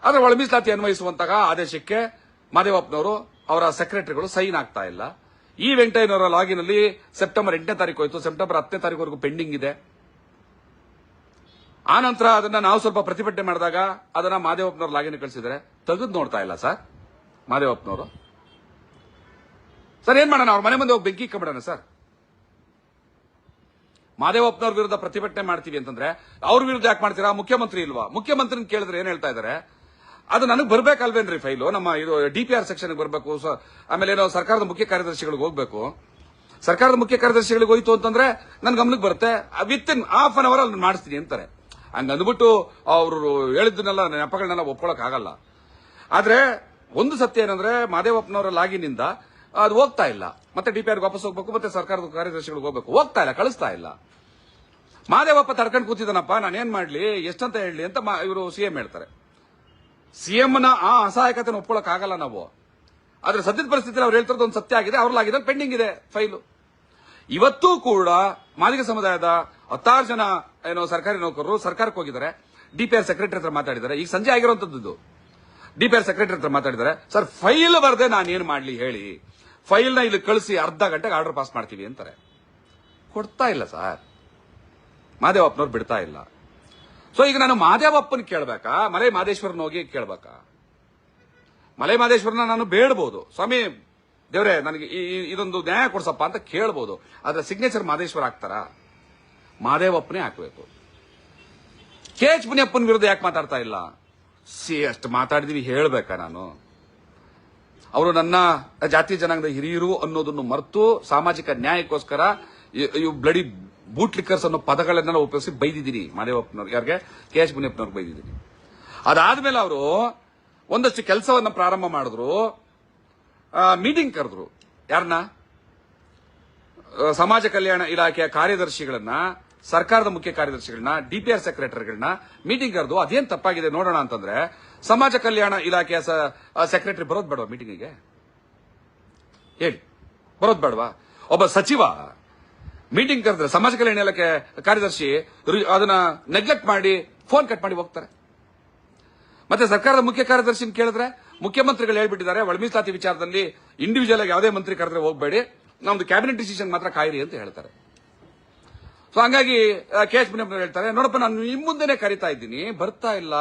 [SPEAKER 1] ಆದರೆ ಒಳ ಮೀಸಲಾತಿ ಅನ್ವಯಿಸುವಂತಹ ಆದೇಶಕ್ಕೆ ಮಾದೇವಪ್ಪನವರು ಅವರ ಸೆಕ್ರೆಟರಿಗಳು ಸೈನ್ ಆಗ್ತಾ ಇಲ್ಲ. ಈ ವೆಂಕಟಯ್ಯನವರ ಲಾಗಿನಲ್ಲಿ ಸೆಪ್ಟೆಂಬರ್ ಎಂಟನೇ ತಾರೀಕು ಹೋಯಿತು. ಸೆಪ್ಟೆಂಬರ್ ಹತ್ತನೇ ತಾರೀಕುವರೆಗೂ ಪೆಂಡಿಂಗ್ ಇದೆ. ಆ ನಂತರ ಅದನ್ನ ನಾವು ಸ್ವಲ್ಪ ಪ್ರತಿಭಟನೆ ಮಾಡಿದಾಗ ಅದನ್ನ ಮಾದೇವಪ್ಪನವ್ರ ಲಾಗಿನ ಕಳಿಸಿದರೆ ತೆಗೆದು ನೋಡ್ತಾ ಇಲ್ಲ ಸರ್ ಮಾದೇವಪ್ಪನವರು. ಸರ್ ಏನ್ ಮಾಡೋಣ, ಅವ್ರ ಮನೆ ಮುಂದೆ ಹೋಗಿ ಬೆಂಕಿ ಇಕ್ಕಬಿಡೋಣ ಸರ್? ಮಾದೇವಪ್ಪನವ್ರ ವಿರುದ್ಧ ಪ್ರತಿಭಟನೆ ಮಾಡ್ತೀವಿ ಅಂತಂದ್ರೆ, ಅವ್ರ ವಿರುದ್ಧ ಯಾಕೆ ಮಾಡ್ತೀರಾ? ಮುಖ್ಯಮಂತ್ರಿ ಇಲ್ವಾ? ಮುಖ್ಯಮಂತ್ರಿ ಕೇಳಿದ್ರೆ ಏನ್ ಹೇಳ್ತಾ ಇದಾರೆ? ಅದು ನನಗೆ ಬರ್ಬೇಕಲ್ವೇನ್ರಿ ಫೈಲು? ನಮ್ಮ ಇದು ಡಿ ಪಿ ಆರ್ ಸೆಕ್ಷನ್ ಬರಬೇಕು ಆಮೇಲೆ ಏನೋ ಸರ್ಕಾರದ ಮುಖ್ಯ ಕಾರ್ಯದರ್ಶಿಗಳಿಗೆ ಹೋಗ್ಬೇಕು. ಸರ್ಕಾರದ ಮುಖ್ಯ ಕಾರ್ಯದರ್ಶಿಗಳಿಗೆ ಹೋಯ್ತು ಅಂತಂದ್ರೆ ನನ್ನ ಗಮನಕ್ಕೆ ಬರುತ್ತೆ. With in half an hour ಅಲ್ಲಿ ಮಾಡಿಸ್ತೀನಿ ಅಂತಾರೆ. ಹಂಗ ಅಂದ್ಬಿಟ್ಟು ಅವರು ಹೇಳಿದ್ದನ್ನೆಲ್ಲ ನೆಪಗಳನ್ನೆಲ್ಲ ಒಪ್ಕೊಳಕ್ ಆಗಲ್ಲ. ಆದ್ರೆ, ಒಂದು ಸತ್ಯ ಏನಂದ್ರೆ, ಮಾದೇವಪ್ಪನವರ ಲಾಗಿನಿಂದ ಅದು ಹೋಗ್ತಾ ಇಲ್ಲ. ಮತ್ತೆ ಡಿಪಿಆರ್ ವಾಪಸ್ ಹೋಗ್ಬೇಕು, ಮತ್ತೆ ಸರ್ಕಾರದ ಕಾರ್ಯದರ್ಶಿಗಳಿಗೆ ಹೋಗ್ಬೇಕು. ಹೋಗ್ತಾ ಇಲ್ಲ, ಕಳಿಸ್ತಾ ಇಲ್ಲ. ಮಾದೇವಪ್ಪ ತಡ್ಕೊಂಡು ಕೂತಿದ್ದಾನಪ್ಪ ನಾನು ಏನ್ ಮಾಡ್ಲಿ, ಎಷ್ಟಂತ ಹೇಳಿ ಅಂತ ಇವರು ಸಿಎಂ ಹೇಳ್ತಾರೆ. ಸಿಎಂನ ಆ ಅಸಹಾಯಕತೆನ ಒಪ್ಕೊಳಕ್ ಆಗಲ್ಲ ನಾವು. ಆದ್ರೆ ಸದ್ಯದ ಪರಿಸ್ಥಿತಿಯಲ್ಲಿ ಅವ್ರು ಹೇಳ್ತಿರೋದು ಒಂದು ಸತ್ಯ ಆಗಿದೆ, ಅವ್ರಲ್ಲಾಗಿದೆ ಪೆಂಡಿಂಗ್ ಇದೆ ಫೈಲು. ಇವತ್ತೂ ಕೂಡ ಮಾದಿಗ ಸಮುದಾಯದ ಹತ್ತಾರು ಜನ ಏನೋ ಸರ್ಕಾರಿ ನೌಕರರು ಸರ್ಕಾರಕ್ಕೆ ಹೋಗಿದ್ದಾರೆ. ಡಿಪಿಆರ್ ಸೆಕ್ರೆಟರಿ ಹತ್ರ ಮಾತಾಡಿದ್ದಾರೆ. ಈಗ ಸಂಜೆ ಆಗಿರುವಂತದ್ದು ಡಿಪಿಆರ್ ಸೆಕ್ರೆಟರಿ ಹತ್ರ ಮಾತಾಡಿದ್ದಾರೆ. ಸರ್, ಫೈಲ್ ಬರದೆ ನಾನೇನು ಮಾಡಲಿ ಮಾಡ್ಲಿ ಹೇಳಿ. ಫೈಲ್ನ ಇಲ್ಲಿ ಕಳಿಸಿ ಅರ್ಧ ಗಂಟೆಗೆ ಆರ್ಡರ್ ಪಾಸ್ ಮಾಡ್ತೀವಿ ಅಂತಾರೆ. ಕೊಡ್ತಾ ಇಲ್ಲ ಸರ್. ಮಾದೇವಪ್ಪನವ್ರು ಬಿಡ್ತಾ ಇಲ್ಲ. ಸೊ ಈಗ ನಾನು ಮಾದೇವಪ್ಪನ ಕೇಳ್ಬೇಕಾ? ಮಲೆ ಮಾದೇಶ್ವರನ ಹೋಗಿ ಕೇಳ್ಬೇಕಾ? ಮಲೆ ಮಾದೇಶ್ವರನ ನಾನು ಬೇಡಬಹುದು ಸ್ವಾಮಿ, ದೇವ್ರೆ, ನನಗೆ ಇದೊಂದು ನ್ಯಾಯ ಕೊಡ್ಸಪ್ಪ ಅಂತ ಕೇಳ್ಬೋದು. ಆದ್ರೆ ಸಿಗ್ನೇಚರ್ ಮಾದೇಶ್ವರ ಹಾಕ್ತಾರಾ? ಮಾದೇವಪ್ಪನೇ ಹಾಕಬೇಕು. ಕೆ ಎಚ್ ವಿರುದ್ಧ ಯಾಕೆ ಮಾತಾಡ್ತಾ ಇಲ್ಲ? ಸಿ, ಅಷ್ಟು ಮಾತಾಡಿದೀವಿ, ಹೇಳ್ಬೇಕಾ ನಾನು? ಅವರು ನನ್ನ ಜಾತಿ ಜನಾಂಗದ ಹಿರಿಯರು ಅನ್ನೋದನ್ನು ಮರೆತು ಸಾಮಾಜಿಕ ನ್ಯಾಯಕ್ಕೋಸ್ಕರ ಇವು ಬ್ಲಡಿ ಬೂಟ್ಲಿಕ್ಕರ್ಸ್ ಅನ್ನೋ ಪದಗಳನ್ನೆಲ್ಲ ಉಪಯೋಗಿಸಿ ಬೈದಿದ್ದೀನಿ. ಮಾದೇವಪ್ಪನವ್ರು, ಯಾರಿಗೆ? ಕೆ ಎಚ್ ಮುನಿಯಪ್ಪನವ್ರಿಗೆ ಬೈದಿದ್ದೀನಿ. ಅದಾದ್ಮೇಲೆ ಅವರು ಒಂದಷ್ಟು ಕೆಲಸವನ್ನು ಪ್ರಾರಂಭ ಮಾಡಿದ್ರು. ಮೀಟಿಂಗ್ ಕರೆದ್ರು. ಯಾರನ್ನ ಸಮಾಜ ಕಲ್ಯಾಣ ಇಲಾಖೆಯ ಕಾರ್ಯದರ್ಶಿಗಳನ್ನ, ಸರ್ಕಾರದ ಮುಖ್ಯ ಕಾರ್ಯದರ್ಶಿಗಳನ್ನ ಡಿಪಿಆರ್ ಸೆಕ್ರೆಟರಿಗಳನ್ನ ಮೀಟಿಂಗ್ ಕರೆದು ಅದೇನು ತಪ್ಪಾಗಿದೆ ನೋಡೋಣ ಅಂತಂದ್ರೆ ಸಮಾಜ ಕಲ್ಯಾಣ ಇಲಾಖೆಯ ಸೆಕ್ರೆಟರಿ ಬರೋದು ಬೇಡವಾ ಮೀಟಿಂಗಿಗೆ ಹೇಳಿ. ಬರೋದು ಬೇಡವಾ? ಒಬ್ಬ ಸಚಿವ ಮೀಟಿಂಗ್ ಕರೆದ್ರೆ ಸಮಾಜ ಕಲ್ಯಾಣ ಇಲಾಖೆ ಕಾರ್ಯದರ್ಶಿ ಅದನ್ನ ನೆಗ್ಲೆಕ್ಟ್ ಮಾಡಿ ಫೋನ್ ಕಟ್ ಮಾಡಿ ಹೋಗ್ತಾರೆ. ಮತ್ತೆ ಸರ್ಕಾರದ ಮುಖ್ಯ ಕಾರ್ಯದರ್ಶಿ ಕೇಳಿದ್ರೆ ಮುಖ್ಯಮಂತ್ರಿಗಳು ಹೇಳ್ಬಿಟ್ಟಿದ್ದಾರೆ, ಒಳಮೀಸಲಾತಿ ವಿಚಾರದಲ್ಲಿ ಇಂಡಿವಿಜುವಲ್ ಆಗಿ ಯಾವುದೇ ಮಂತ್ರಿ ಕರೆದ್ರೆ ಹೋಗಬೇಡಿ ನಮ್ದು ಕ್ಯಾಬಿನೆಟ್ ಡಿಸಿಷನ್ ಮಾತ್ರ ಕಾಯಿರಿ ಅಂತ ಹೇಳ್ತಾರೆ. ಸೊ ಹಂಗಾಗಿ ಕೆ ಎಚ್ ಮುನಿಯಪ್ಪನವ್ರು ಹೇಳ್ತಾರೆ, ನೋಡಪ್ಪ, ನಾನು ನಿಮ್ ಮುಂದೆನೆ ಕರಿತಾ ಇದ್ದೀನಿ, ಬರ್ತಾ ಇಲ್ಲ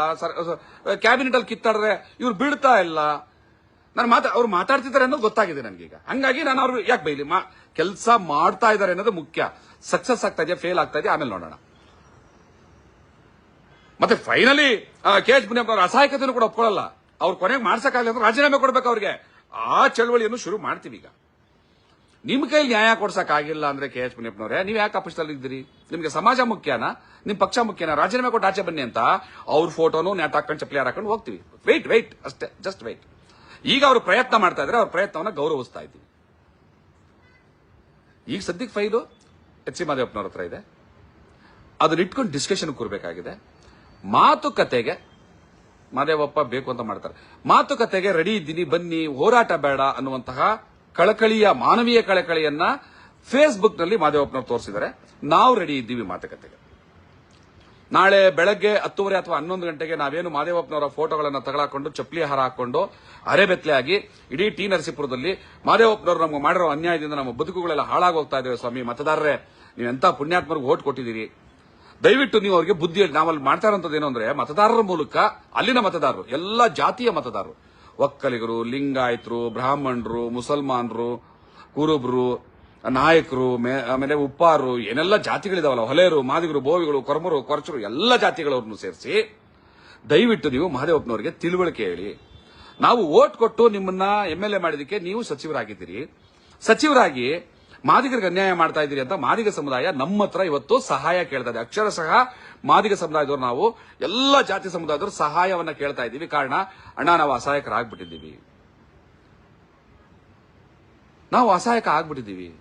[SPEAKER 1] ಕ್ಯಾಬಿನೆಟ್ ಅಲ್ಲಿ ಕಿತ್ತಾಡ್ರೆ, ಇವ್ರು ಬೀಳ್ತಾ ಇಲ್ಲ. ನಾನು ಮಾತಾ, ಅವ್ರು ಮಾತಾಡ್ತಿದ್ದಾರೆ ಅನ್ನೋದು ಗೊತ್ತಾಗಿದೆ ನನಗೀಗ. ಹಂಗಾಗಿ ನಾನು ಅವ್ರು ಯಾಕೆ ಬೈಲಿ? ಕೆಲಸ ಮಾಡ್ತಾ ಇದ್ದಾರೆ ಅನ್ನೋದು ಮುಖ್ಯ. ಸಕ್ಸಸ್ ಆಗ್ತಾ ಇದೆಯಾ, ಫೇಲ್ ಆಗ್ತಾ ಇದೆಯಾ, ಆಮೇಲೆ ನೋಡೋಣ. ಮತ್ತೆ ಫೈನಲಿ ಕೆ ಎಚ್ ಮುನಿಯಪ್ಪನವರ ಅಸಹಾಯಕತೆಯನ್ನು ಕೂಡ ಒಪ್ಕೊಳ್ಳಲ್ಲ. ಅವ್ರು ಕೊನೆಗೆ ಮಾಡ್ಸಕ್ಕಾಗಲಿ ಅಂದ್ರೆ ರಾಜೀನಾಮೆ ಕೊಡ್ಬೇಕು ಅವ್ರಿಗೆ. ಆ ಚಳವಳಿಯನ್ನು ಶುರು ಮಾಡ್ತೀವಿ ಈಗ ನಿಮ್ ಕೈಲಿ ನ್ಯಾಯ ಕೊಡ್ಸಕ್ ಆಗಿಲ್ಲ ಅಂದ್ರೆ ಕೆ ಎಚ್ ಮುನಿಯಪ್ಪನವ್ರೆ ನೀವು ಯಾಕೆ ಇದ್ದೀರಿ? ನಿಮ್ಗೆ ಸಮಾಜ ಮುಖ್ಯನಾ? ನಿಮ್ ಪಕ್ಷ ಮುಖ್ಯನಾ? ರಾಜೀನಾಮೆ ಕೊಟ್ಟು ಆಚೆ ಬನ್ನಿ ಅಂತ ಅವ್ರ ಫೋಟೋನು ನ್ಯಾಟ್ ಹಾಕೊಂಡು ಚಪ್ಪಲಿ ಹಾಕೊಂಡು ಹೋಗ್ತೀವಿ. ವೈಟ್ ವೆಯ್ಟ್ ಅಷ್ಟೇ ಜಸ್ಟ್ ವೆಯ್ಟ್ ಈಗ ಅವರು ಪ್ರಯತ್ನ ಮಾಡ್ತಾ ಇದ್ರೆ ಅವ್ರ ಪ್ರಯತ್ನವನ್ನ ಗೌರವಿಸ್ತಾ ಇದ್ದೀವಿ. ಈಗ ಸದ್ಯಕ್ಕೆ ಫೈಲು ಎಚ್ ಸಿ ಮಾದೇವಪ್ಪನವ್ರ ಹತ್ರ ಇದೆ. ಅದನ್ನ ಇಟ್ಕೊಂಡು ಡಿಸ್ಕಷನ್ ಕೂರ್ಬೇಕಾಗಿದೆ. ಮಾತುಕತೆಗೆ ಮಾದೇವಪ್ಪ ಬೇಕು ಅಂತ ಮಾಡ್ತಾರೆ. ಮಾತುಕತೆಗೆ ರೆಡಿ ಇದ್ದೀನಿ, ಬನ್ನಿ, ಹೋರಾಟ ಬೇಡ ಅನ್ನುವಂತಹ ಕಳಕಳಿಯ, ಮಾನವೀಯ ಕಳಕಳಿಯನ್ನ ಫೇಸ್ಬುಕ್ನಲ್ಲಿ ಮಾದೇವಪ್ಪನವ್ರು ತೋರಿಸಿದ್ದಾರೆ. ನಾವು ರೆಡಿ ಇದ್ದೀವಿ ಮಾತುಕತೆಗೆ. ನಾಳೆ ಬೆಳಗ್ಗೆ ಹತ್ತುವರೆ ಅಥವಾ ಹನ್ನೊಂದು ಗಂಟೆಗೆ ನಾವೇನು ಮಾದೇವಪ್ಪನವರ ಫೋಟೋಗಳನ್ನು ತಗೊಳಾಕೊಂಡು, ಚಪ್ಪಲಿ ಹಾರ ಹಾಕೊಂಡು ಅರೆಬೆತ್ತಲೆ ಆಗಿ ಇಡೀ ಟಿ ನರಸೀಪುರದಲ್ಲಿ ಮಾದೇವಪ್ಪನವರು ನಮಗೆ ಮಾಡಿರೋ ಅನ್ಯಾಯದಿಂದ ನಮ್ಮ ಬದುಕುಗಳೆಲ್ಲ ಹಾಳಾಗೋಗ್ತಾ ಇದ್ದೇವೆ ಸ್ವಾಮಿ. ಮತದಾರರೇ ನೀವು ಎಂತ ಪುಣ್ಯಾತ್ಮರಿಗೆ ಓಟ್ ಕೊಟ್ಟಿದ್ದೀರಿ? ದಯವಿಟ್ಟು ನೀವು ಅವರಿಗೆ ಬುದ್ಧಿ ನಾವಲ್ಲಿ ಮಾಡ್ತಾ ಇರೋಂಥದ್ದು ಏನು ಅಂದ್ರೆ ಮತದಾರರ ಮೂಲಕ ಅಲ್ಲಿನ ಮತದಾರರು, ಎಲ್ಲ ಜಾತಿಯ ಮತದಾರರು ಒಕ್ಕಲಿಗರು, ಲಿಂಗಾಯತರು, ಬ್ರಾಹ್ಮಣರು, ಮುಸಲ್ಮಾನರು, ಕುರುಬ್ರು, ನಾಯಕರು ಆಮೇಲೆ ಉಪ್ಪಾರು, ಏನೆಲ್ಲ ಜಾತಿಗಳಿದಾವಲ್ಲ ಹೊಲೆಯರು ಮಾದಿಗರು, ಬೋವಿಗಳು, ಕೊರಮರು, ಕೊರಚರು, ಎಲ್ಲ ಜಾತಿಗಳವ್ರನ್ನು ಸೇರಿಸಿ, ದಯವಿಟ್ಟು ನೀವು ಮಹದೇವಪ್ಪನವರಿಗೆ ತಿಳುವಳಿಕೆ ಹೇಳಿ. ನಾವು ಓಟ್ ಕೊಟ್ಟು ನಿಮ್ಮನ್ನ ಎಂ ಎಲ್ ಎ ಮಾಡಿದಕ್ಕೆ ನೀವು ಸಚಿವರಾಗಿದ್ದೀರಿ. ಸಚಿವರಾಗಿ ಮಾದಿಗರಿಗೆ ಅನ್ಯಾಯ ಮಾಡ್ತಾ ಇದ್ದೀರಿ ಅಂತ ಮಾದಿಗ ಸಮುದಾಯ ನಮ್ಮ ಹತ್ರ ಇವತ್ತು ಸಹಾಯ ಕೇಳ್ತಾ ಇದೆ. ಅಕ್ಷರಶಃ ಮಾದಿಗ ಸಮುದಾಯದವರು ನಾವು, ಎಲ್ಲ ಜಾತಿ ಸಮುದಾಯದವರು ಸಹಾಯವನ್ನ ಕೇಳ್ತಾ ಇದ್ದೀವಿ. ಕಾರಣ, ಅಣ್ಣ, ನಾವು ಅಸಹಾಯಕರಾಗ್ಬಿಟ್ಟಿದ್ದೀವಿ. ನಾವು ಅಸಹಾಯಕ ಆಗ್ಬಿಟ್ಟಿದ್ದೀವಿ.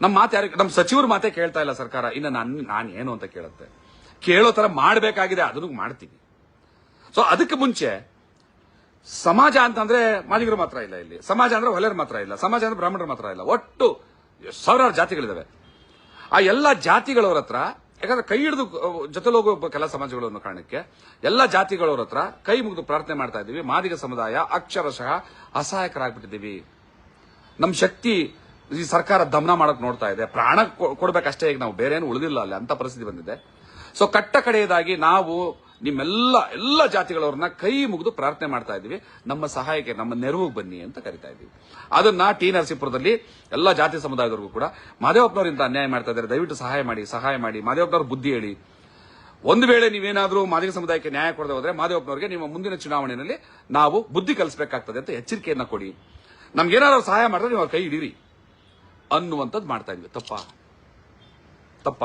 [SPEAKER 1] ನಮ್ಮ ಮಾತು ಯಾರು ನಮ್ಮ ಸಚಿವರು ಮಾತೇ ಕೇಳ್ತಾ ಇಲ್ಲ ಸರ್ಕಾರ. ಇನ್ನು ನಾನು ನಾನು ಏನು ಅಂತ ಕೇಳುತ್ತೆ. ಕೇಳೋ ತರ ಮಾಡಬೇಕಾಗಿದೆ, ಅದನ್ನು ಮಾಡ್ತೀವಿ. ಸೊ ಅದಕ್ಕೆ ಮುಂಚೆ ಸಮಾಜ ಅಂತಂದ್ರೆ ಮಾದಿಗರು ಮಾತ್ರ ಇಲ್ಲ ಇಲ್ಲಿ. ಸಮಾಜ ಅಂದ್ರೆ ಹೊಲೆಯರು ಮಾತ್ರ ಇಲ್ಲ. ಸಮಾಜ ಅಂದ್ರೆ ಬ್ರಾಹ್ಮಣರು ಮಾತ್ರ ಇಲ್ಲ. ಒಟ್ಟು ಸಾವಿರಾರು ಜಾತಿಗಳಿದಾವೆ. ಆ ಎಲ್ಲ ಜಾತಿಗಳವ್ರ ಹತ್ರ, ಯಾಕಂದ್ರೆ ಕೈ ಹಿಡಿದು ಜೊತೆಲಿ ಹೋಗುವ ಕೆಲ ಸಮಾಜಗಳು ಅನ್ನೋ ಕಾರಣಕ್ಕೆ ಎಲ್ಲ ಜಾತಿಗಳವ್ರ ಹತ್ರ ಕೈ ಮುಗಿದು ಪ್ರಾರ್ಥನೆ ಮಾಡ್ತಾ ಇದ್ದೀವಿ. ಮಾದಿಗ ಸಮುದಾಯ ಅಕ್ಷರಶಃ ಅಸಹಾಯಕರಾಗ್ಬಿಟ್ಟಿದ್ದೀವಿ. ನಮ್ಮ ಶಕ್ತಿ ಈ ಸರ್ಕಾರ ದಮನ ಮಾಡಕ್ ನೋಡ್ತಾ ಇದೆ. ಪ್ರಾಣ ಕೊಡ್ಬೇಕಷ್ಟೇ ಈಗ ನಾವು. ಬೇರೆ ಏನು ಉಳಿದಿಲ್ಲ ಅಲ್ಲಿ. ಅಂತ ಪರಿಸ್ಥಿತಿ ಬಂದಿದೆ. ಸೊ ಕಟ್ಟ ಕಡೆಯದಾಗಿ ನಾವು ನಿಮ್ಮೆಲ್ಲ ಎಲ್ಲ ಜಾತಿಗಳವ್ರನ್ನ ಕೈ ಮುಗಿದು ಪ್ರಾರ್ಥನೆ ಮಾಡ್ತಾ ಇದ್ದೀವಿ. ನಮ್ಮ ಸಹಾಯಕ್ಕೆ, ನಮ್ಮ ನೆರವಿಗೆ ಬನ್ನಿ ಅಂತ ಕರಿತಾ ಇದ್ದೀವಿ. ಅದನ್ನ ಟಿ ನರಸೀಪುರದಲ್ಲಿ ಎಲ್ಲ ಜಾತಿ ಸಮುದಾಯದವರಿಗೂ ಕೂಡ ಮಾದೇವಪ್ಪನವರಿಂದ ಅನ್ಯಾಯ ಮಾಡ್ತಾ ಇದ್ದಾರೆ. ದಯವಿಟ್ಟು ಸಹಾಯ ಮಾಡಿ ಸಹಾಯ ಮಾಡಿ. ಮಾದೇವಪ್ಪನವ್ರ ಬುದ್ಧಿ ಹೇಳಿ. ಒಂದು ವೇಳೆ ನೀವೇನಾದರೂ ಮಾದಿಗ ಸಮುದಾಯಕ್ಕೆ ನ್ಯಾಯ ಕೊಡದೆ ಹೋದ್ರೆ ಮಾದೇವಪ್ಪನವರಿಗೆ ನಿಮ್ಮ ಮುಂದಿನ ಚುನಾವಣೆಯಲ್ಲಿ ನಾವು ಬುದ್ಧಿ ಕಲಿಸಬೇಕಾಗ್ತದೆ ಅಂತ ಎಚ್ಚರಿಕೆಯನ್ನ ಕೊಡಿ. ನಮ್ಗೇನಾದ್ರು ಸಹಾಯ ಮಾಡಿದ್ರೆ ನೀವು ಕೈ ಹಿಡೀರಿ ಅನ್ನುವಂಥದ್ದು ಮಾಡ್ತಾ ಇದ್ವಿ ತಪ್ಪ? ತಪ್ಪ?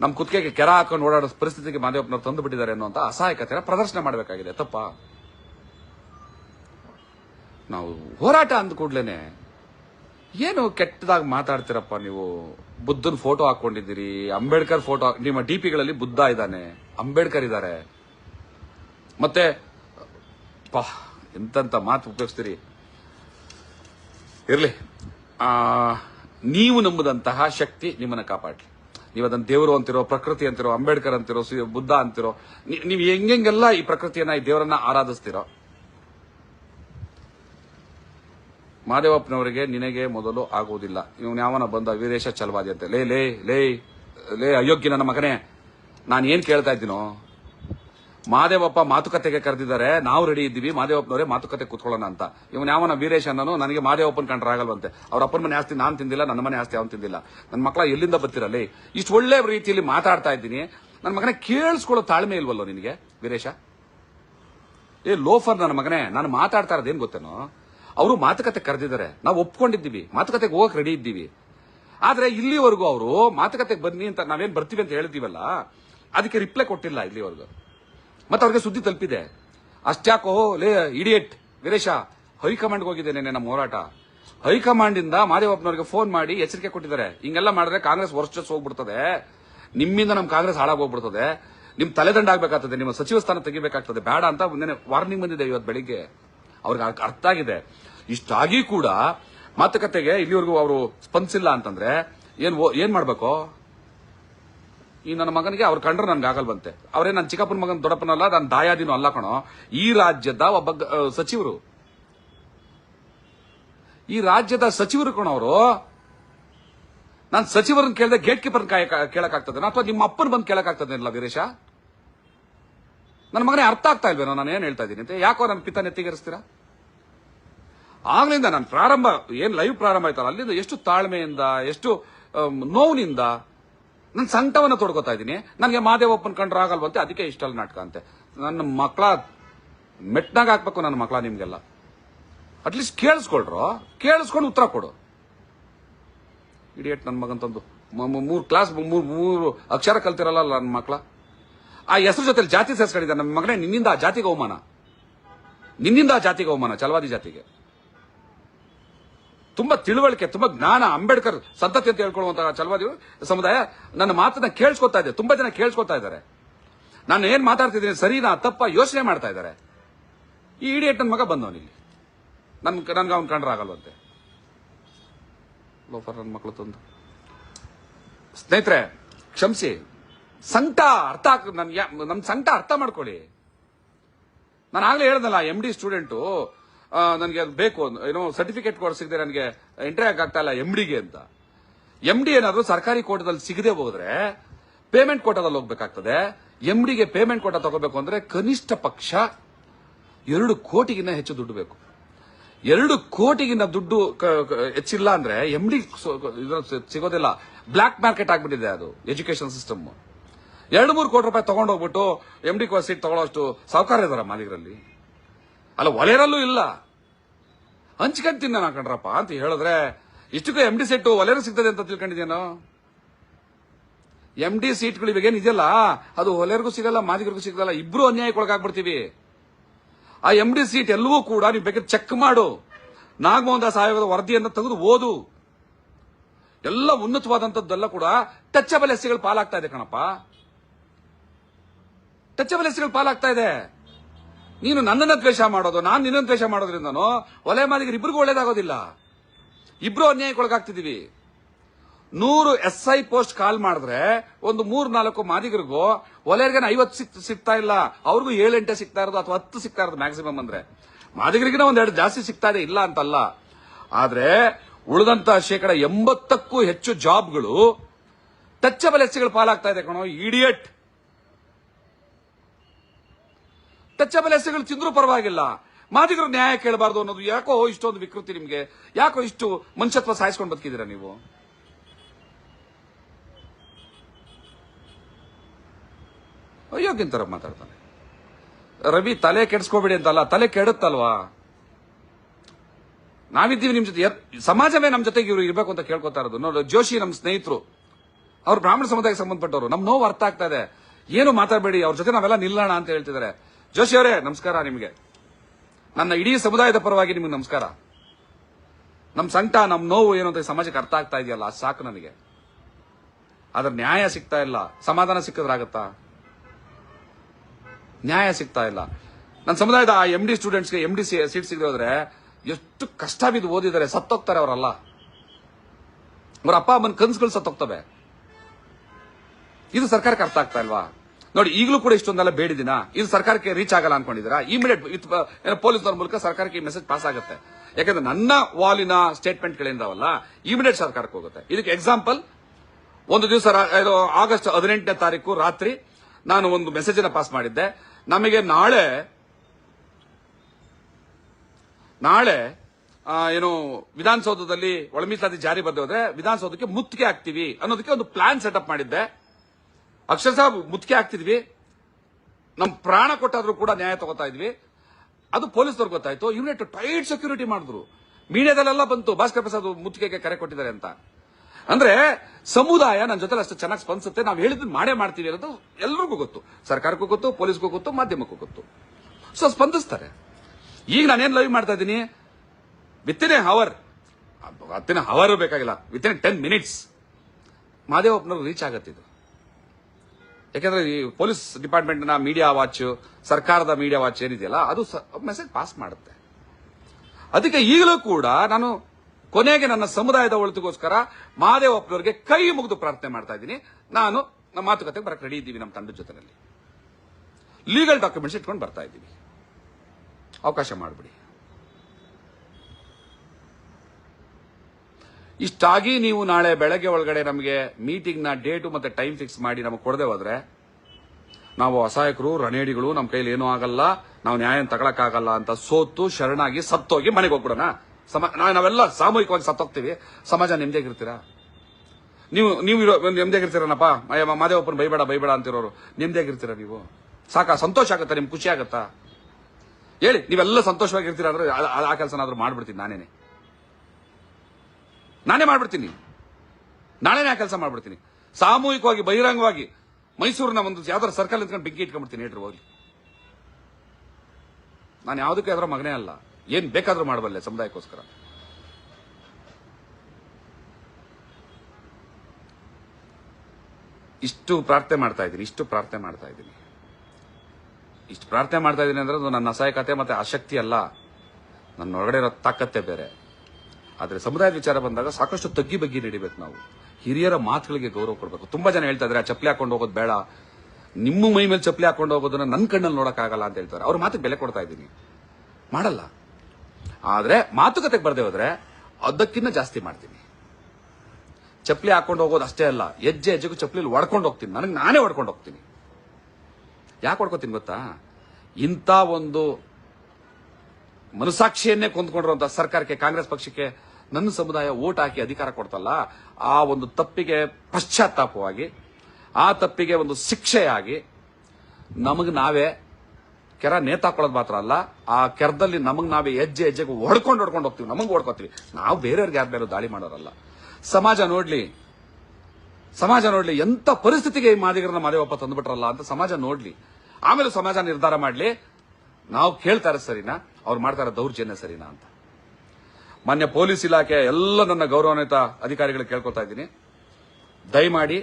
[SPEAKER 1] ನಮ್ಮ ಕುತ್ತಿಗೆಗೆ ಕೆರ ಹಾಕೊಂಡು ಓಡಾಡೋ ಪರಿಸ್ಥಿತಿಗೆ ಮಾದೇವಪ್ಪನವ್ರು ತಂದು ಬಿಟ್ಟಿದ್ದಾರೆ ಅನ್ನುವಂತ ಅಸಹಾಯಕತೆನ ಪ್ರದರ್ಶನ ಮಾಡಬೇಕಾಗಿದೆ. ತಪ್ಪ. ನಾವು ಹೋರಾಟ ಅಂದ ಕೂಡ್ಲೇನೆ ಏನು ಕೆಟ್ಟದಾಗಿ ಮಾತಾಡ್ತೀರಪ್ಪ ನೀವು. ಬುದ್ಧನ ಫೋಟೋ ಹಾಕೊಂಡಿದ್ದೀರಿ ಅಂಬೇಡ್ಕರ್ ಫೋಟೋ ನಿಮ್ಮ ಡಿ ಪಿಗಳಲ್ಲಿ ಬುದ್ಧ ಇದ್ದಾನೆ, ಅಂಬೇಡ್ಕರ್ ಇದ್ದಾರೆ. ಮತ್ತೆ, ಪಾ, ಎಂತೆಂತ ಮಾತು ಉಪಯೋಗಿಸ್ತೀರಿ? ಇರಲಿ. ನೀವು ನಂಬುದಂತಹ ಶಕ್ತಿ ನಿಮ್ಮನ್ನು ಕಾಪಾಡ್ಲಿ. ನೀವು ಅದನ್ನ ದೇವರು ಅಂತಿರೋ, ಪ್ರಕೃತಿ ಅಂತಿರೋ, ಅಂಬೇಡ್ಕರ್ ಅಂತಿರೋ ಬುದ್ಧ ಅಂತಿರೋ ನೀವು ಹೆಂಗೆಲ್ಲ ಈ ಪ್ರಕೃತಿಯನ್ನ, ಈ ದೇವರನ್ನ ಆರಾಧಿಸ್ತಿರೋ? ಮಾದೇವಪ್ಪನವರಿಗೆ ನಿನಗೆ ಮೊದಲು ಆಗುವುದಿಲ್ಲ. ಇವನು ಯಾವನ ಬಂದ ವೀರೇಶ ಚಲವಾದಿ ಅಂತ, ಲೇ ಲೇ ಲೇ ಲೇ, ಅಯೋಗ್ಯ ನನ್ನ ಮಗನೇ, ನಾನು ಏನ್ ಕೇಳ್ತಾ ಇದ್ದೀನೋ? ಮಾದೇವಪ್ಪ ಮಾತುಕತೆಗೆ ಕರೆದಿದ್ದಾರೆ, ನಾವು ರೆಡಿ ಇದ್ದೀವಿ, ಮಾದೇವಪ್ಪನವರೇ ಮಾತುಕತೆ ಕೂತ್ಕೊಳ್ಳೋಣ ಅಂತ. ಇವನ್ ಯಾವನ ವೀರೇಶ್ ಅನ್ನೋನು ನನಗೆ ಮಾದೇವಪ್ಪನ ಕಂಡ್ರೆ ಆಗಲ್ವಂತೆ ಅವ್ರ ಅಪ್ಪನ ಮನೆ ಆಸ್ತಿ ನಾನು ತಿಂದಿಲ್ಲ, ನನ್ನ ಮನೆ ಆಸ್ತಿ ಅವನು ತಿಂದಿಲ್ಲ. ನನ್ನ ಮಕ್ಕಳ ಎಲ್ಲಿಂದ ಬರ್ತಿರಲಿ ಇಷ್ಟು ಒಳ್ಳೆ ರೀತಿಯಲ್ಲಿ ಮಾತಾಡ್ತಾ ಇದ್ದೀನಿ. ನನ್ನ ಮಗನೇ ಕೇಳಿಸ್ಕೊಳ್ಳೋ ತಾಳ್ಮೆ ಇಲ್ವಲ್ಲೋ ನಿನಗೆ, ವೀರೇಶ? ಏ, ಲೋಫರ್ ನನ್ನ ಮಗನೇ, ನಾನು ಮಾತಾಡ್ತಾ ಇರೋದೇನು ಗೊತ್ತೇನೋ? ಅವರು ಮಾತುಕತೆ ಕರೆದಿದ್ದಾರೆ. ನಾವು ಒಪ್ಕೊಂಡಿದ್ದೀವಿ. ಮಾತುಕತೆಗೆ ಹೋಗಕ್ಕೆ ರೆಡಿ ಇದ್ದೀವಿ. ಆದ್ರೆ ಇಲ್ಲಿವರೆಗೂ ಅವರು ಮಾತುಕತೆಗೆ ಬನ್ನಿ ಅಂತ ನಾವೇನ್ ಬರ್ತೀವಿ ಅಂತ ಹೇಳ್ತೀವಲ್ಲ ಅದಕ್ಕೆ ರಿಪ್ಲೈ ಕೊಟ್ಟಿಲ್ಲ ಇಲ್ಲಿವರೆಗೂ. ಮತ್ತೆ ಅವ್ರಿಗೆ ಸುದ್ದಿ ತಲುಪಿದೆ. ಅಷ್ಟ್ಯಾಕೋ ಲೇ ಇಡಿಯಟ್, ವೀರೇಶ ಹೈಕಮಾಂಡ್ಗೆ ಹೋಗಿದೆ ನಿನ್ನೆ ನಮ್ಮ ಹೋರಾಟ. ಹೈಕಮಾಂಡ್ ಇಂದ ಮಾದೇವಪ್ಪನವ್ರಿಗೆ ಫೋನ್ ಮಾಡಿ ಎಚ್ಚರಿಕೆ ಕೊಟ್ಟಿದ್ದಾರೆ. ಹಿಂಗೆಲ್ಲ ಮಾಡಿದ್ರೆ ಕಾಂಗ್ರೆಸ್ ವರ್ಚಸ್ ಹೋಗ್ಬಿಡ್ತದೆ. ನಿಮ್ಮಿಂದ ನಮ್ಮ ಕಾಂಗ್ರೆಸ್ ಹಾಳಾಗೋಗ್ಬಿಡ್ತದೆ ನಿಮ್ ತಲೆದಂಡ ಆಗ್ಬೇಕಾಗ್ತದೆ, ನಿಮ್ಮ ಸಚಿವ ಸ್ಥಾನ ತೆಗಿಬೇಕಾಗ್ತದೆ. ಬೇಡ ಅಂತ ನಿನ್ನೆ ವಾರ್ನಿಂಗ್ ಬಂದಿದೆ ಇವತ್ತು ಬೆಳಿಗ್ಗೆ. ಅವ್ರಿಗೆ ಅರ್ಥ- ಆಗಿದೆ. ಇಷ್ಟಾಗಿ ಕೂಡ ಮಾತುಕತೆಗೆ ಇಲ್ಲಿವರೆಗೂ ಅವರು ಸ್ಪಂದಿಸಿಲ್ಲ ಅಂತಂದ್ರೆ ಏನ್ ಏನ್ ಮಾಡ್ಬೇಕು? ಈ ನನ್ನ ಮಗನಿಗೆ ಅವ್ರು ಕಂಡ್ರೆ ನನ್ಗೆ ಆಗಲ್ವಂತೆ. ಅವರೇ ನನ್ನ ಚಿಕ್ಕಪ್ಪನ ಮಗನ ದೊಡ್ಡಪ್ಪನಲ್ಲ, ನಾನು ದಾಯಾದಿನೂ ಅಲ್ಲ ಕಣೋ. ಈ ರಾಜ್ಯದ ಒಬ್ಬ ಸಚಿವರು. ಈ ರಾಜ್ಯದ ಸಚಿವರು ಕಣವರು ನಾನು ಸಚಿವರನ್ನ ಕೇಳಿದೆ ಗೇಟ್ ಕೀಪರ್ ಕೇಳಕ್ಕಾಗ್ತದೆ ಅಥವಾ ನಿಮ್ಮ ಅಪ್ಪನ ಬಂದು ಕೇಳಕ್ಕಾಗ್ತದೆ ಇಲ್ಲ ವೀರೇಶ? ನನ್ನ ಮಗನೇ ಅರ್ಥ ಆಗ್ತಾ ಇಲ್ವೇನೋ? ನಾನು ಏನ್ ಹೇಳ್ತಾ ಇದ್ದೀನಿ ಅಂತ. ಯಾಕೋ ನನ್ನ ಪಿತ ನೆತ್ತಿಗೇರಿಸ್ತೀರಾ? ಆಗ್ಲಿಂದ ನಾನು ಪ್ರಾರಂಭ, ಏನ್ ಲೈವ್ ಪ್ರಾರಂಭ ಆಯ್ತಲ್ಲ, ಅಲ್ಲಿಂದ ಎಷ್ಟು ತಾಳ್ಮೆಯಿಂದ, ಎಷ್ಟು ನೋವಿನಿಂದ ನನ್ನ ಸಂಕಟವನ್ನ ತೊಡ್ಕೋತಾ ಇದ್ದೀನಿ. ನನಗೆ ಮಾದೇವಪ್ಪನ ಕಂಡ್ರೆ ಆಗಲ್ವಂತೆ, ಅದಕ್ಕೆ ಇಷ್ಟಲ್ಲ ನಾಟಕ ಅಂತೆ. ನನ್ನ ಮಕ್ಕಳ ಮೆಟ್ನಾಗ ಹಾಕ್ಬೇಕು ನನ್ನ ಮಕ್ಕಳ ನಿಮಗೆಲ್ಲ. ಅಟ್ಲೀಸ್ಟ್ ಕೇಳಿಸ್ಕೊಳ್ರು. ಕೇಳಿಸ್ಕೊಂಡು ಉತ್ತರ ಕೊಡು. ಇಡಿಯಟ್ ನನ್ನ ಮಗಂತಂದು ಮೂರು ಕ್ಲಾಸ್ ಮೂರು ಮೂರು ಅಕ್ಷರ ಕಲ್ತಿರಲ್ಲ ನನ್ನ ಮಕ್ಕಳ ಆ ಹೆಸರು ಜೊತೆ ಜಾತಿ ಸೇರಿಸ್ಕೊಂಡಿದ್ದಾರೆ ನನ್ನ ಮಗನೇ ನಿನ್ನಿಂದ ಆ ಜಾತಿಗೆ ಅವಮಾನ. ನಿನ್ನಿಂದ ಆ ಜಾತಿಗೆ ಅವಮಾನ, ಚಲವಾದಿ ಜಾತಿಗೆ. ತುಂಬಾ ತಿಳುವಳಿಕೆ, ತುಂಬಾ ಜ್ಞಾನ, ಅಂಬೇಡ್ಕರ್ ಸಂತತಿ ಅಂತ ಹೇಳ್ಕೊಳ್ಳುವಂತಹ ಚಲವಾದಿ ಸಮುದಾಯ ನನ್ನ ಮಾತನ್ನ ಕೇಳಿಸ್ಕೊತಾ ಇದೆ, ತುಂಬಾ ಜನ ಕೇಳಿಸ್ಕೊತಾ ಇದ್ದಾರೆ. ನಾನು ಏನ್ ಮಾತಾಡ್ತಿದ್ದೀನಿ, ಸರಿನಾ, ತಪ್ಪ ಯೋಚನೆ ಮಾಡ್ತಾ ಇದ್ದಾರೆ. ಈ ಇಡಿಯಟ್ ನನ್ನ ಮಗ ಬಂದವನಿಲ್ಲಿ. ನನ್ ನನ್ಗೆ ಅವ್ನು ಕಂಡ್ರಾಗಲ್ವಂತೆ ಲೋಫರ್ ನನ್ನ ಮಕ್ಕಳು ತಂದು. ಸ್ನೇಹಿತರೆ, ಕ್ಷಮಿಸಿ. ಸಂಕಟ ಅರ್ಥ ನನ್ ನಮ್ ಸಂಕಟ ಅರ್ಥ ಮಾಡ್ಕೊಳ್ಳಿ. ನಾನು ಆಗ್ಲೇ ಹೇಳ್ದಲ್ಲ ಎಂ ಡಿ ಸ್ಟೂಡೆಂಟು ನನಗೆ ಅದು ಬೇಕು ಏನೋ ಸರ್ಟಿಫಿಕೇಟ್ ಕೊಡಿಸಿದ್ರೆ ಸಿಗದೆ ನನಗೆ ಎಂಟ್ರಿ ಆಗ್ತಾ ಇಲ್ಲ ಡಿಗೆ ಅಂತ. ಎಂ ಡಿ ಏನಾದರೂ ಸರ್ಕಾರಿ ಕೋಟದಲ್ಲಿ ಸಿಗದೆ ಹೋದ್ರೆ ಪೇಮೆಂಟ್ ಕೋಟದಲ್ಲಿ ಹೋಗ್ಬೇಕಾಗ್ತದೆ. ಎಂ ಡಿಗೆ ಪೇಮೆಂಟ್ ಕೋಟ ತಗೋಬೇಕು ಅಂದ್ರೆ ಕನಿಷ್ಠ ಪಕ್ಷ ಎರಡು ಕೋಟಿಗಿನ್ನ ಹೆಚ್ಚು ದುಡ್ಡು ಬೇಕು. ಎರಡು ಕೋಟಿಗಿನ್ನ ದುಡ್ಡು ಹೆಚ್ಚಿಲ್ಲ ಅಂದ್ರೆ ಎಂ ಡಿ ಸಿಗೋದಿಲ್ಲ. ಬ್ಲಾಕ್ ಮಾರ್ಕೆಟ್ ಆಗ್ಬಿಟ್ಟಿದೆ ಅದು ಎಜುಕೇಶನ್ ಸಿಸ್ಟಮ್ ಎರಡು ಮೂರು ಕೋಟಿ ರೂಪಾಯಿ ತಗೊಂಡೋಗ್ಬಿಟ್ಟು ಎಂ ಡಿ ಸೀಟ್ ತಗೊಳ್ಳೋಷ್ಟು ಸಾವುಕಾರ ಇದಾರ ಮಾಲಿಗರಲ್ಲಿ ಅಲ್ಲ ಒಲೆರಲ್ಲೂ ಇಲ್ಲ. ಹಂಚ್ಕೊಂಡು ತಿನ್ನ ಕಣ್ರಪ್ಪ ಅಂತ ಹೇಳಿದ್ರೆ, ಇಷ್ಟಕ್ಕೂ ಎಂ ಡಿ ಸೀಟು ಒಲೆರು ಸಿಗ್ತದೆ ಅಂತ ತಿಳ್ಕೊಂಡಿದ್ದೇನು ಎಂ ಡಿ ಸೀಟ್ಗಳು ಇವಾಗೇನ್ ಇದೆಯಲ್ಲ? ಅದು ಒಲೆರಿಗೂ ಸಿಗಲ್ಲ, ಮಾದಿಗರಿಗೂ ಸಿಗಲ್ಲ, ಇಬ್ರು ಅನ್ಯಾಯಕ್ಕೆ ಒಳಗಾಗ್ಬಿಡ್ತೀವಿ. ಆ ಎಂ ಡಿ ಸೀಟ್ ಎಲ್ಲವೂ ಕೂಡ ನೀವು ಬೇಕಾದ್ರೆ ಚೆಕ್ ಮಾಡು. ನಾಗಮೋಹನ್ ದಾಸ್ ಆಯೋಗದ ವರದಿಯನ್ನು ತೆಗೆದು ಓದು. ಎಲ್ಲ ಉನ್ನತವಾದಂಥದ್ದೆಲ್ಲ ಕೂಡ ಟಚಬಲ್ ಎಸ್ಸಿಗಳು ಪಾಲಾಗ್ತಾ ಇದೆ ಕಣಪ್ಪ. ಟಚಬಲ್ ಎಸ್ಸಿಗಳು ಪಾಲಾಗ್ತಾ ಇದೆ. ನೀನು ನನ್ನನ್ನ ದ್ವೇಷ ಮಾಡೋದು, ನಾನು ನಿನ್ನ ದ್ವೇಷ ಮಾಡೋದ್ರಿಂದನೋ ಒಲೆ ಮಾಲೀಕರು ಇಬ್ಬರಿಗೂ ಒಳ್ಳೇದಾಗೋದಿಲ್ಲ. ಇಬ್ರು ಅನ್ಯಾಯಕ್ಕೆ ಒಳಗಾಗ್ತಿದೀವಿ ನೂರು ಎಸ್ ಐ ಪೋಸ್ಟ್ ಕಾಲ್ ಮಾಡಿದ್ರೆ ಒಂದು ಮೂರ್ ನಾಲ್ಕು ಮಾದಿಗರಿಗೂ ಒಲೆಯರ್ಗೆ ಐವತ್ತು ಸಿಕ್, ಸಿಗ್ತಾ ಇಲ್ಲ, ಅವ್ರಿಗೂ ಏಳೆಂಟೆ ಸಿಗ್ತಾ ಇರೋದು ಅಥವಾ ಹತ್ತು ಸಿಗ್ತಾ ಇರೋದು ಮ್ಯಾಕ್ಸಿಮಮ್ ಅಂದ್ರೆ. ಮಾದಿಗರಿಗಿನ ಒಂದೆರಡು ಜಾಸ್ತಿ ಸಿಗ್ತಾ ಇದೆ ಇಲ್ಲ ಅಂತಲ್ಲ. ಆದ್ರೆ ಉಳಿದಂತ ಶೇಕಡ ಎಂಬತ್ತಕ್ಕೂ ಹೆಚ್ಚು ಜಾಬ್ಗಳು ಟಚ್ ಎಸ್ಸಿಗಳು ಪಾಲಾಗ್ತಾ ಇದೆ ಕಣೋ ಇಡಿಯಟ್ ಟಚ್ಚಬಲ್ ಎಸ್ಸಿಗಳು ತಿಂದ್ರೂ ಪರವಾಗಿಲ್ಲ. ಮಾದಿಗರು ನ್ಯಾಯ ಕೇಳಬಾರ್ದು ಅನ್ನೋದು ಯಾಕೋ ಇಷ್ಟೊಂದು ವಿಕೃತಿ ನಿಮಗೆ? ಯಾಕೋ ಇಷ್ಟು ಮನುಷ್ಯತ್ವ ಸಾಯಿಸ್ಕೊಂಡು ಬದುಕಿದ್ದೀರಾ ನೀವು? ಅಯ್ಯೋ ತರ ಮಾತಾಡ್ತಾನೆ. ರವಿ ತಲೆ ಕೆಡಿಸ್ಕೋಬೇಡಿ ಅಂತಲ್ಲ, ತಲೆ ಕೆಡುತ್ತಲ್ವಾ? ನಾವಿದ್ದೀವಿ ನಿಮ್ ಜೊತೆ ಸಮಾಜವೇ ನಮ್ಮ ಜೊತೆಗೆ ಇವರು ಇರಬೇಕು ಅಂತ ಕೇಳ್ಕೊತಾ ಇರೋದು. ನೋಡಿ, ಜೋಶಿ ನಮ್ಮ ಸ್ನೇಹಿತರು, ಅವ್ರು ಬ್ರಾಹ್ಮಣ ಸಮುದಾಯಕ್ಕೆ ಸಂಬಂಧಪಟ್ಟವರು. ನಮ್ ನೋವು ಅರ್ಥ ಆಗ್ತಾ ಇದೆ. ಏನು ಮಾತಾಡಬೇಡಿ, ಅವ್ರ ಜೊತೆ ನಾವೆಲ್ಲ ನಿಲ್ಲೋಣ ಅಂತ ಹೇಳ್ತಿದ್ದಾರೆ. ಜೋಶಿ ಅವರೇ, ನಮಸ್ಕಾರ ನಿಮಗೆ. ನನ್ನ ಇಡೀ ಸಮುದಾಯದ ಪರವಾಗಿ ನಿಮಗೆ ನಮಸ್ಕಾರ. ನಮ್ಮ ಸಂಕಟ ನಮ್ಮ ನೋವು ಏನು ಅಂತ ಸಮಾಜಕ್ಕೆ ಅರ್ಥ ಆಗ್ತಾ ಇದೆಯಲ್ಲ? ಸಾಕು ನನಗೆ. ಅದ್ರ ನ್ಯಾಯ ಸಿಗ್ತಾ ಇಲ್ಲ. ಸಮಾಧಾನ ಸಿಕ್ಕಿದ್ರಾಗತ್ತಾ? ನ್ಯಾಯ ಸಿಗ್ತಾ ಇಲ್ಲ. ನನ್ನ ಸಮುದಾಯದ ಎಂ ಡಿ ಸ್ಟೂಡೆಂಟ್ಸ್ಗೆ ಎಂ ಡಿ ಸೀಟ್ ಸಿಗದೆ ಎಷ್ಟು ಕಷ್ಟ ಬಿದ್ದು ಓದಿದ್ದಾರೆ. ಸತ್ತೋಗ್ತಾರೆ ಅವರಲ್ಲ. ಅವರ ಅಪ್ಪ, ಅಮ್ಮನ ಕನ್ಸುಗಳು ಸತ್ತೋಗ್ತವೆ. ಇದು ಸರ್ಕಾರಕ್ಕೆ ಅರ್ಥ ಆಗ್ತಾ ಇಲ್ವಾ? ನೋಡಿ, ಈಗಲೂ ಕೂಡ ಇಷ್ಟೊಂದೆಲ್ಲ ಬೇಡಿದಿನ ಇದು ಸರ್ಕಾರಕ್ಕೆ ರೀಚ್ ಆಗಲ್ಲ ಅನ್ಕೊಂಡಿದ್ದೀರಾ? ಇಮಿಡಿಯೇಟ್ ವಿತ್ ಪೊಲೀಸ್ನವ್ರ ಮೂಲಕ ಸರ್ಕಾರಕ್ಕೆ ಈ ಮೆಸೇಜ್ ಪಾಸ್ ಆಗುತ್ತೆ. ಯಾಕಂದ್ರೆ ನನ್ನ ವಾಲಿನ ಸ್ಟೇಟ್ಮೆಂಟ್ ಗಳಿಂದವಲ್ಲ ಇಮಿಡಿಯೇಟ್ ಸರ್ಕಾರಕ್ಕೆ ಹೋಗುತ್ತೆ. ಇದಕ್ಕೆ ಎಕ್ಸಾಂಪಲ್ ಒಂದು ದಿವಸ ಆಗಸ್ಟ್ ಹದಿನೆಂಟನೇ ತಾರೀಕು ರಾತ್ರಿ ನಾನು ಒಂದು ಮೆಸೇಜ್ ಅನ್ನ ಪಾಸ್ ಮಾಡಿದ್ದೆ. ನಮಗೆ ನಾಳೆ ನಾಳೆ ಏನು ವಿಧಾನಸೌಧದಲ್ಲಿ ಒಳಮೀಸಲಾತಿ ಜಾರಿ ಹೋದ್ರೆ ವಿಧಾನಸೌಧಕ್ಕೆ ಮುತ್ತಿಗೆ ಹಾಕ್ತಿವಿ ಅನ್ನೋದಕ್ಕೆ ಒಂದು ಪ್ಲಾನ್ ಸೆಟಪ್ ಮಾಡಿದ್ದೆ. ಅಕ್ಷರಶಃ ಮುತ್ತಿಗೆ ಹಾಕ್ತಿದ್ವಿ. ನಮ್ ಪ್ರಾಣ ಕೊಟ್ಟಾದ್ರೂ ಕೂಡ ನ್ಯಾಯ ತಗೋತಾ ಇದ್ವಿ. ಅದು ಪೊಲೀಸ್ನವ್ರಿಗೆ ಗೊತ್ತಾಯ್ತು. ಯೂನಿಟ್ ಟೈಟ್ ಸೆಕ್ಯೂರಿಟಿ ಮಾಡಿದ್ರು. ಮೀಡಿಯಾದಲ್ಲೆಲ್ಲ ಬಂತು. ಭಾಸ್ಕರ್ ಪ್ರಸಾದ್ ಮುತ್ತಿಗೆಗೆ ಕರೆ ಕೊಟ್ಟಿದ್ದಾರೆ ಅಂತ. ಅಂದ್ರೆ ಸಮುದಾಯ ನನ್ನ ಜೊತೆ ಅಷ್ಟು ಚೆನ್ನಾಗಿ ಸ್ಪಂದಿಸುತ್ತೆ. ನಾವು ಹೇಳಿದ್ ಮಾಡೇ ಮಾಡ್ತೀವಿ ಅನ್ನೋದು ಎಲ್ರಿಗೂ ಗೊತ್ತು. ಸರ್ಕಾರಕ್ಕೂ ಗೊತ್ತು, ಪೊಲೀಸ್ಗೂ ಗೊತ್ತು, ಮಾಧ್ಯಮಕ್ಕೂ ಗೊತ್ತು. ಸೊ ಸ್ಪಂದಿಸ್ತಾರೆ. ಈಗ ನಾನೇನ್ ಲೈವ್ ಮಾಡ್ತಾ ಇದ್ದೀನಿ? ವಿತಿನ್ ಎ ಹವರ್ ಹತ್ತಿನ ಹವರ್ ಬೇಕಾಗಿಲ್ಲ. ವಿತಿನ್ ಟೆನ್ ಮಿನಿಟ್ಸ್ ಮಾದೇವಪ್ಪನವ್ರು ರೀಚ್ ಆಗತ್ತಿದ್ರು ಯಾಕಂದ್ರೆ ಈ ಪೊಲೀಸ್ ಡಿಪಾರ್ಟ್ಮೆಂಟ್ನ ಮೀಡಿಯಾ ವಾಚ್, ಸರ್ಕಾರದ ಮೀಡಿಯಾ ವಾಚ್ ಏನಿದೆಯಲ್ಲ, ಅದು ಮೆಸೇಜ್ ಪಾಸ್ ಮಾಡುತ್ತೆ. ಅದಕ್ಕೆ ಈಗಲೂ ಕೂಡ ನಾನು ಕೊನೆಗೆ ನನ್ನ ಸಮುದಾಯದ ಒಳಿತಿಗೋಸ್ಕರ ಮಹಾದೇವಪ್ಪನವರಿಗೆ ಕೈ ಮುಗಿದು ಪ್ರಾರ್ಥನೆ ಮಾಡ್ತಾ ಇದ್ದೀನಿ. ನಾನು ನಮ್ಮ ಮಾತುಕತೆಗೆ ಬರಕ್ಕೆ ರೆಡಿ ಇದ್ದೀವಿ ನಮ್ಮ ತಂಡದ ಜೊತೆಯಲ್ಲಿ ಲೀಗಲ್ ಡಾಕ್ಯುಮೆಂಟ್ಸ್ ಇಟ್ಕೊಂಡು ಬರ್ತಾ ಇದ್ದೀವಿ. ಅವಕಾಶ ಮಾಡಿಬಿಡಿ. ಇಷ್ಟಾಗಿ ನೀವು ನಾಳೆ ಬೆಳಗ್ಗೆ ಒಳಗಡೆ ನಮಗೆ ಮೀಟಿಂಗ್ನ ಡೇಟು ಮತ್ತೆ ಟೈಮ್ ಫಿಕ್ಸ್ ಮಾಡಿ ನಮಗೆ ಕೊಡದೆ ಹೋದ್ರೆ, ನಾವು ಅಸಹಾಯಕರು, ರಣೇಡಿಗಳು ನಮ್ಮ ಕೈಲಿ ಏನೂ ಆಗಲ್ಲ, ನಾವು ನ್ಯಾಯ ತಗೊಳಕ್ಕಾಗಲ್ಲ ಅಂತ ಸೋತು ಶರಣಾಗಿ ಸತ್ತೋಗಿ ಮನೆಗೆ ಹೋಗ್ಬಿಡೋಣ. ಸಮ ನಾವೆಲ್ಲ ಸಾಮೂಹಿಕವಾಗಿ ಸತ್ತೋಗ್ತೀವಿ. ಸಮಾಜ ನೆಮ್ಮದಿಯಾಗಿರ್ತೀರಾ ನೀವು ನೀವು ಇರೋ ನೆಮ್ಮದಿಯಾಗಿರ್ತೀರನಪ್ಪ ಮಾದೇವಪ್ಪನ ಬೈಬೇಡ ಬೈಬೇಡ ಅಂತಿರೋರು. ನೆಮ್ಮದಿಯಾಗಿರ್ತೀರಾ ನೀವು? ಸಾಕ, ಸಂತೋಷ ಆಗುತ್ತಾ? ನಿಮ್ಗೆ ಖುಷಿ ಆಗುತ್ತಾ? ಹೇಳಿ, ನೀವೆಲ್ಲ ಸಂತೋಷವಾಗಿರ್ತೀರ ಅಂದ್ರೆ ಆ ಕೆಲಸನಾದ್ರೂ ಮಾಡ್ಬಿಡ್ತೀನಿ ನಾನೇನೆ. ನಾನೇ ಮಾಡ್ಬಿಡ್ತೀನಿ. ನಾಳೆನೇ ಆ ಕೆಲಸ ಮಾಡ್ಬಿಡ್ತೀನಿ. ಸಾಮೂಹಿಕವಾಗಿ, ಬಹಿರಂಗವಾಗಿ ಮೈಸೂರಿನ ಒಂದು ಯಾವ್ದಾದ್ರು ಸರ್ಕಲ್ ನಿಂತ್ಕೊಂಡು ಬೆಂಕಿ ಇಟ್ಕೊಂಡ್ಬಿಡ್ತೀನಿ ಹೇಳ್ರಿ ಹೋಗಿ ನಾನು ಯಾವುದಕ್ಕೆ ಅದರ ಮಗನೇ ಅಲ್ಲ. ಏನ್ ಬೇಕಾದ್ರೂ ಮಾಡಬಲ್ಲೆ ಸಮುದಾಯಕ್ಕೋಸ್ಕರ. ಇಷ್ಟು ಪ್ರಾರ್ಥನೆ ಮಾಡ್ತಾ ಇದ್ದೀನಿ, ಇಷ್ಟು ಪ್ರಾರ್ಥನೆ ಮಾಡ್ತಾ ಇದ್ದೀನಿ. ಇಷ್ಟು ಪ್ರಾರ್ಥನೆ ಮಾಡ್ತಾ ಇದ್ದೀನಿ ಅಂದ್ರೆ ಅದು ನನ್ನ ಅಸಹಾಯಕತೆ ಮತ್ತೆ ಆಸಕ್ತಿ ಅಲ್ಲ. ನನ್ನ ಒಳಗಡೆ ಇರೋ ತಾಕತ್ತೆ ಬೇರೆ. ಆದ್ರೆ ಸಮುದಾಯದ ವಿಚಾರ ಬಂದಾಗ ಸಾಕಷ್ಟು ತಗ್ಗಿ ಬಗ್ಗಿ ನಡಿಬೇಕು ನಾವು. ಹಿರಿಯರ ಮಾತುಗಳಿಗೆ ಗೌರವ ಕೊಡಬೇಕು. ತುಂಬಾ ಜನ ಹೇಳ್ತಾ ಇದ್ರೆ, ಆ ಚಪ್ಪಲಿ ಹಾಕೊಂಡು ಹೋಗೋದು ಬೇಡ. ನಿಮ್ಮ ಮೈ ಮೇಲೆ ಚಪ್ಪಲಿ ಹಾಕೊಂಡು ಹೋಗೋದನ್ನ ನನ್ನ ಕಣ್ಣಲ್ಲಿ ನೋಡೋಕ್ಕಾಗಲ್ಲ ಅಂತ ಹೇಳ್ತಾರೆ. ಅವ್ರ ಮಾತಿಗೆ ಬೆಲೆ ಕೊಡ್ತಾ ಇದ್ದೀನಿ. ಮಾಡಲ್ಲ. ಆದರೆ ಮಾತುಕತೆಗೆ ಬರದೆ ಹೋದ್ರೆ ಅದಕ್ಕಿಂತ ಜಾಸ್ತಿ ಮಾಡ್ತೀನಿ. ಚಪ್ಪಲಿ ಹಾಕೊಂಡು ಹೋಗೋದು ಅಷ್ಟೇ ಅಲ್ಲ, ಹೆಜ್ಜೆ ಹೆಜ್ಜೆಗೂ ಚಪ್ಪಲಿಲಿ ಒಡ್ಕೊಂಡು ಹೋಗ್ತೀನಿ. ನನಗೆ ನಾನೇ ಹೊಡ್ಕೊಂಡು ಹೋಗ್ತೀನಿ. ಯಾಕೆ ಹೊಡ್ಕೋತೀನಿ ಗೊತ್ತಾ? ಇಂಥ ಒಂದು ಮನಸಾಕ್ಷಿಯನ್ನೇ ಕೊಂದ್ಕೊಂಡಿರುವಂತ ಸರ್ಕಾರಕ್ಕೆ, ಕಾಂಗ್ರೆಸ್ ಪಕ್ಷಕ್ಕೆ ನನ್ನ ಸಮುದಾಯ ಓಟ್ ಹಾಕಿ ಅಧಿಕಾರ ಕೊಡ್ತಲ್ಲ, ಆ ಒಂದು ತಪ್ಪಿಗೆ ಪಶ್ಚಾತ್ತಾಪವಾಗಿ, ಆ ತಪ್ಪಿಗೆ ಒಂದು ಶಿಕ್ಷೆಯಾಗಿ ನಮಗೆ ನಾವೇ ಕೆರ ನೇತಾಕೊಳ್ಳೋದು ಮಾತ್ರ ಅಲ್ಲ, ಆ ಕೆರದಲ್ಲಿ ನಮಗೆ ನಾವೇ ಹೆಜ್ಜೆ ಹೆಜ್ಜೆಗೆ ಹೊಡ್ಕೊಂಡು ಹೊಡ್ಕೊಂಡು ಹೋಗ್ತೀವಿ, ನಮಗೆ ಹೊಡ್ಕೋತೀವಿ. ನಾವು ಬೇರೆಯವ್ರಿಗೆ ಯಾರ ಮೇಲೂ ದಾಳಿ ಮಾಡೋರಲ್ಲ. ಸಮಾಜ ನೋಡ್ಲಿ ಸಮಾಜ ನೋಡ್ಲಿ, ಎಂತ ಪರಿಸ್ಥಿತಿಗೆ ಈ ಮಾದಿಗರನ್ನ ಮಾದೇವಪ್ಪ ತಂದ್ಬಿಟ್ರಲ್ಲ ಅಂತ ಸಮಾಜ ನೋಡ್ಲಿ. ಆಮೇಲೆ ಸಮಾಜ ನಿರ್ಧಾರ ಮಾಡ್ಲಿ. ನಾವು ಕೇಳ್ತಾರೆ ಸರಿನಾ? ಅವ್ರು ಮಾಡ್ತಾರೆ ದೌರ್ಜನ್ಯ ಸರಿನಾ ಅಂತ. ಮಾನ್ಯ ಪೊಲೀಸ್ ಇಲಾಖೆ ಎಲ್ಲ ನನ್ನ ಗೌರವಾನ್ವಿತ ಅಧಿಕಾರಿಗಳು ಕೇಳ್ಕೊತಾ ಇದ್ದೀನಿ. ದಯಮಾಡಿ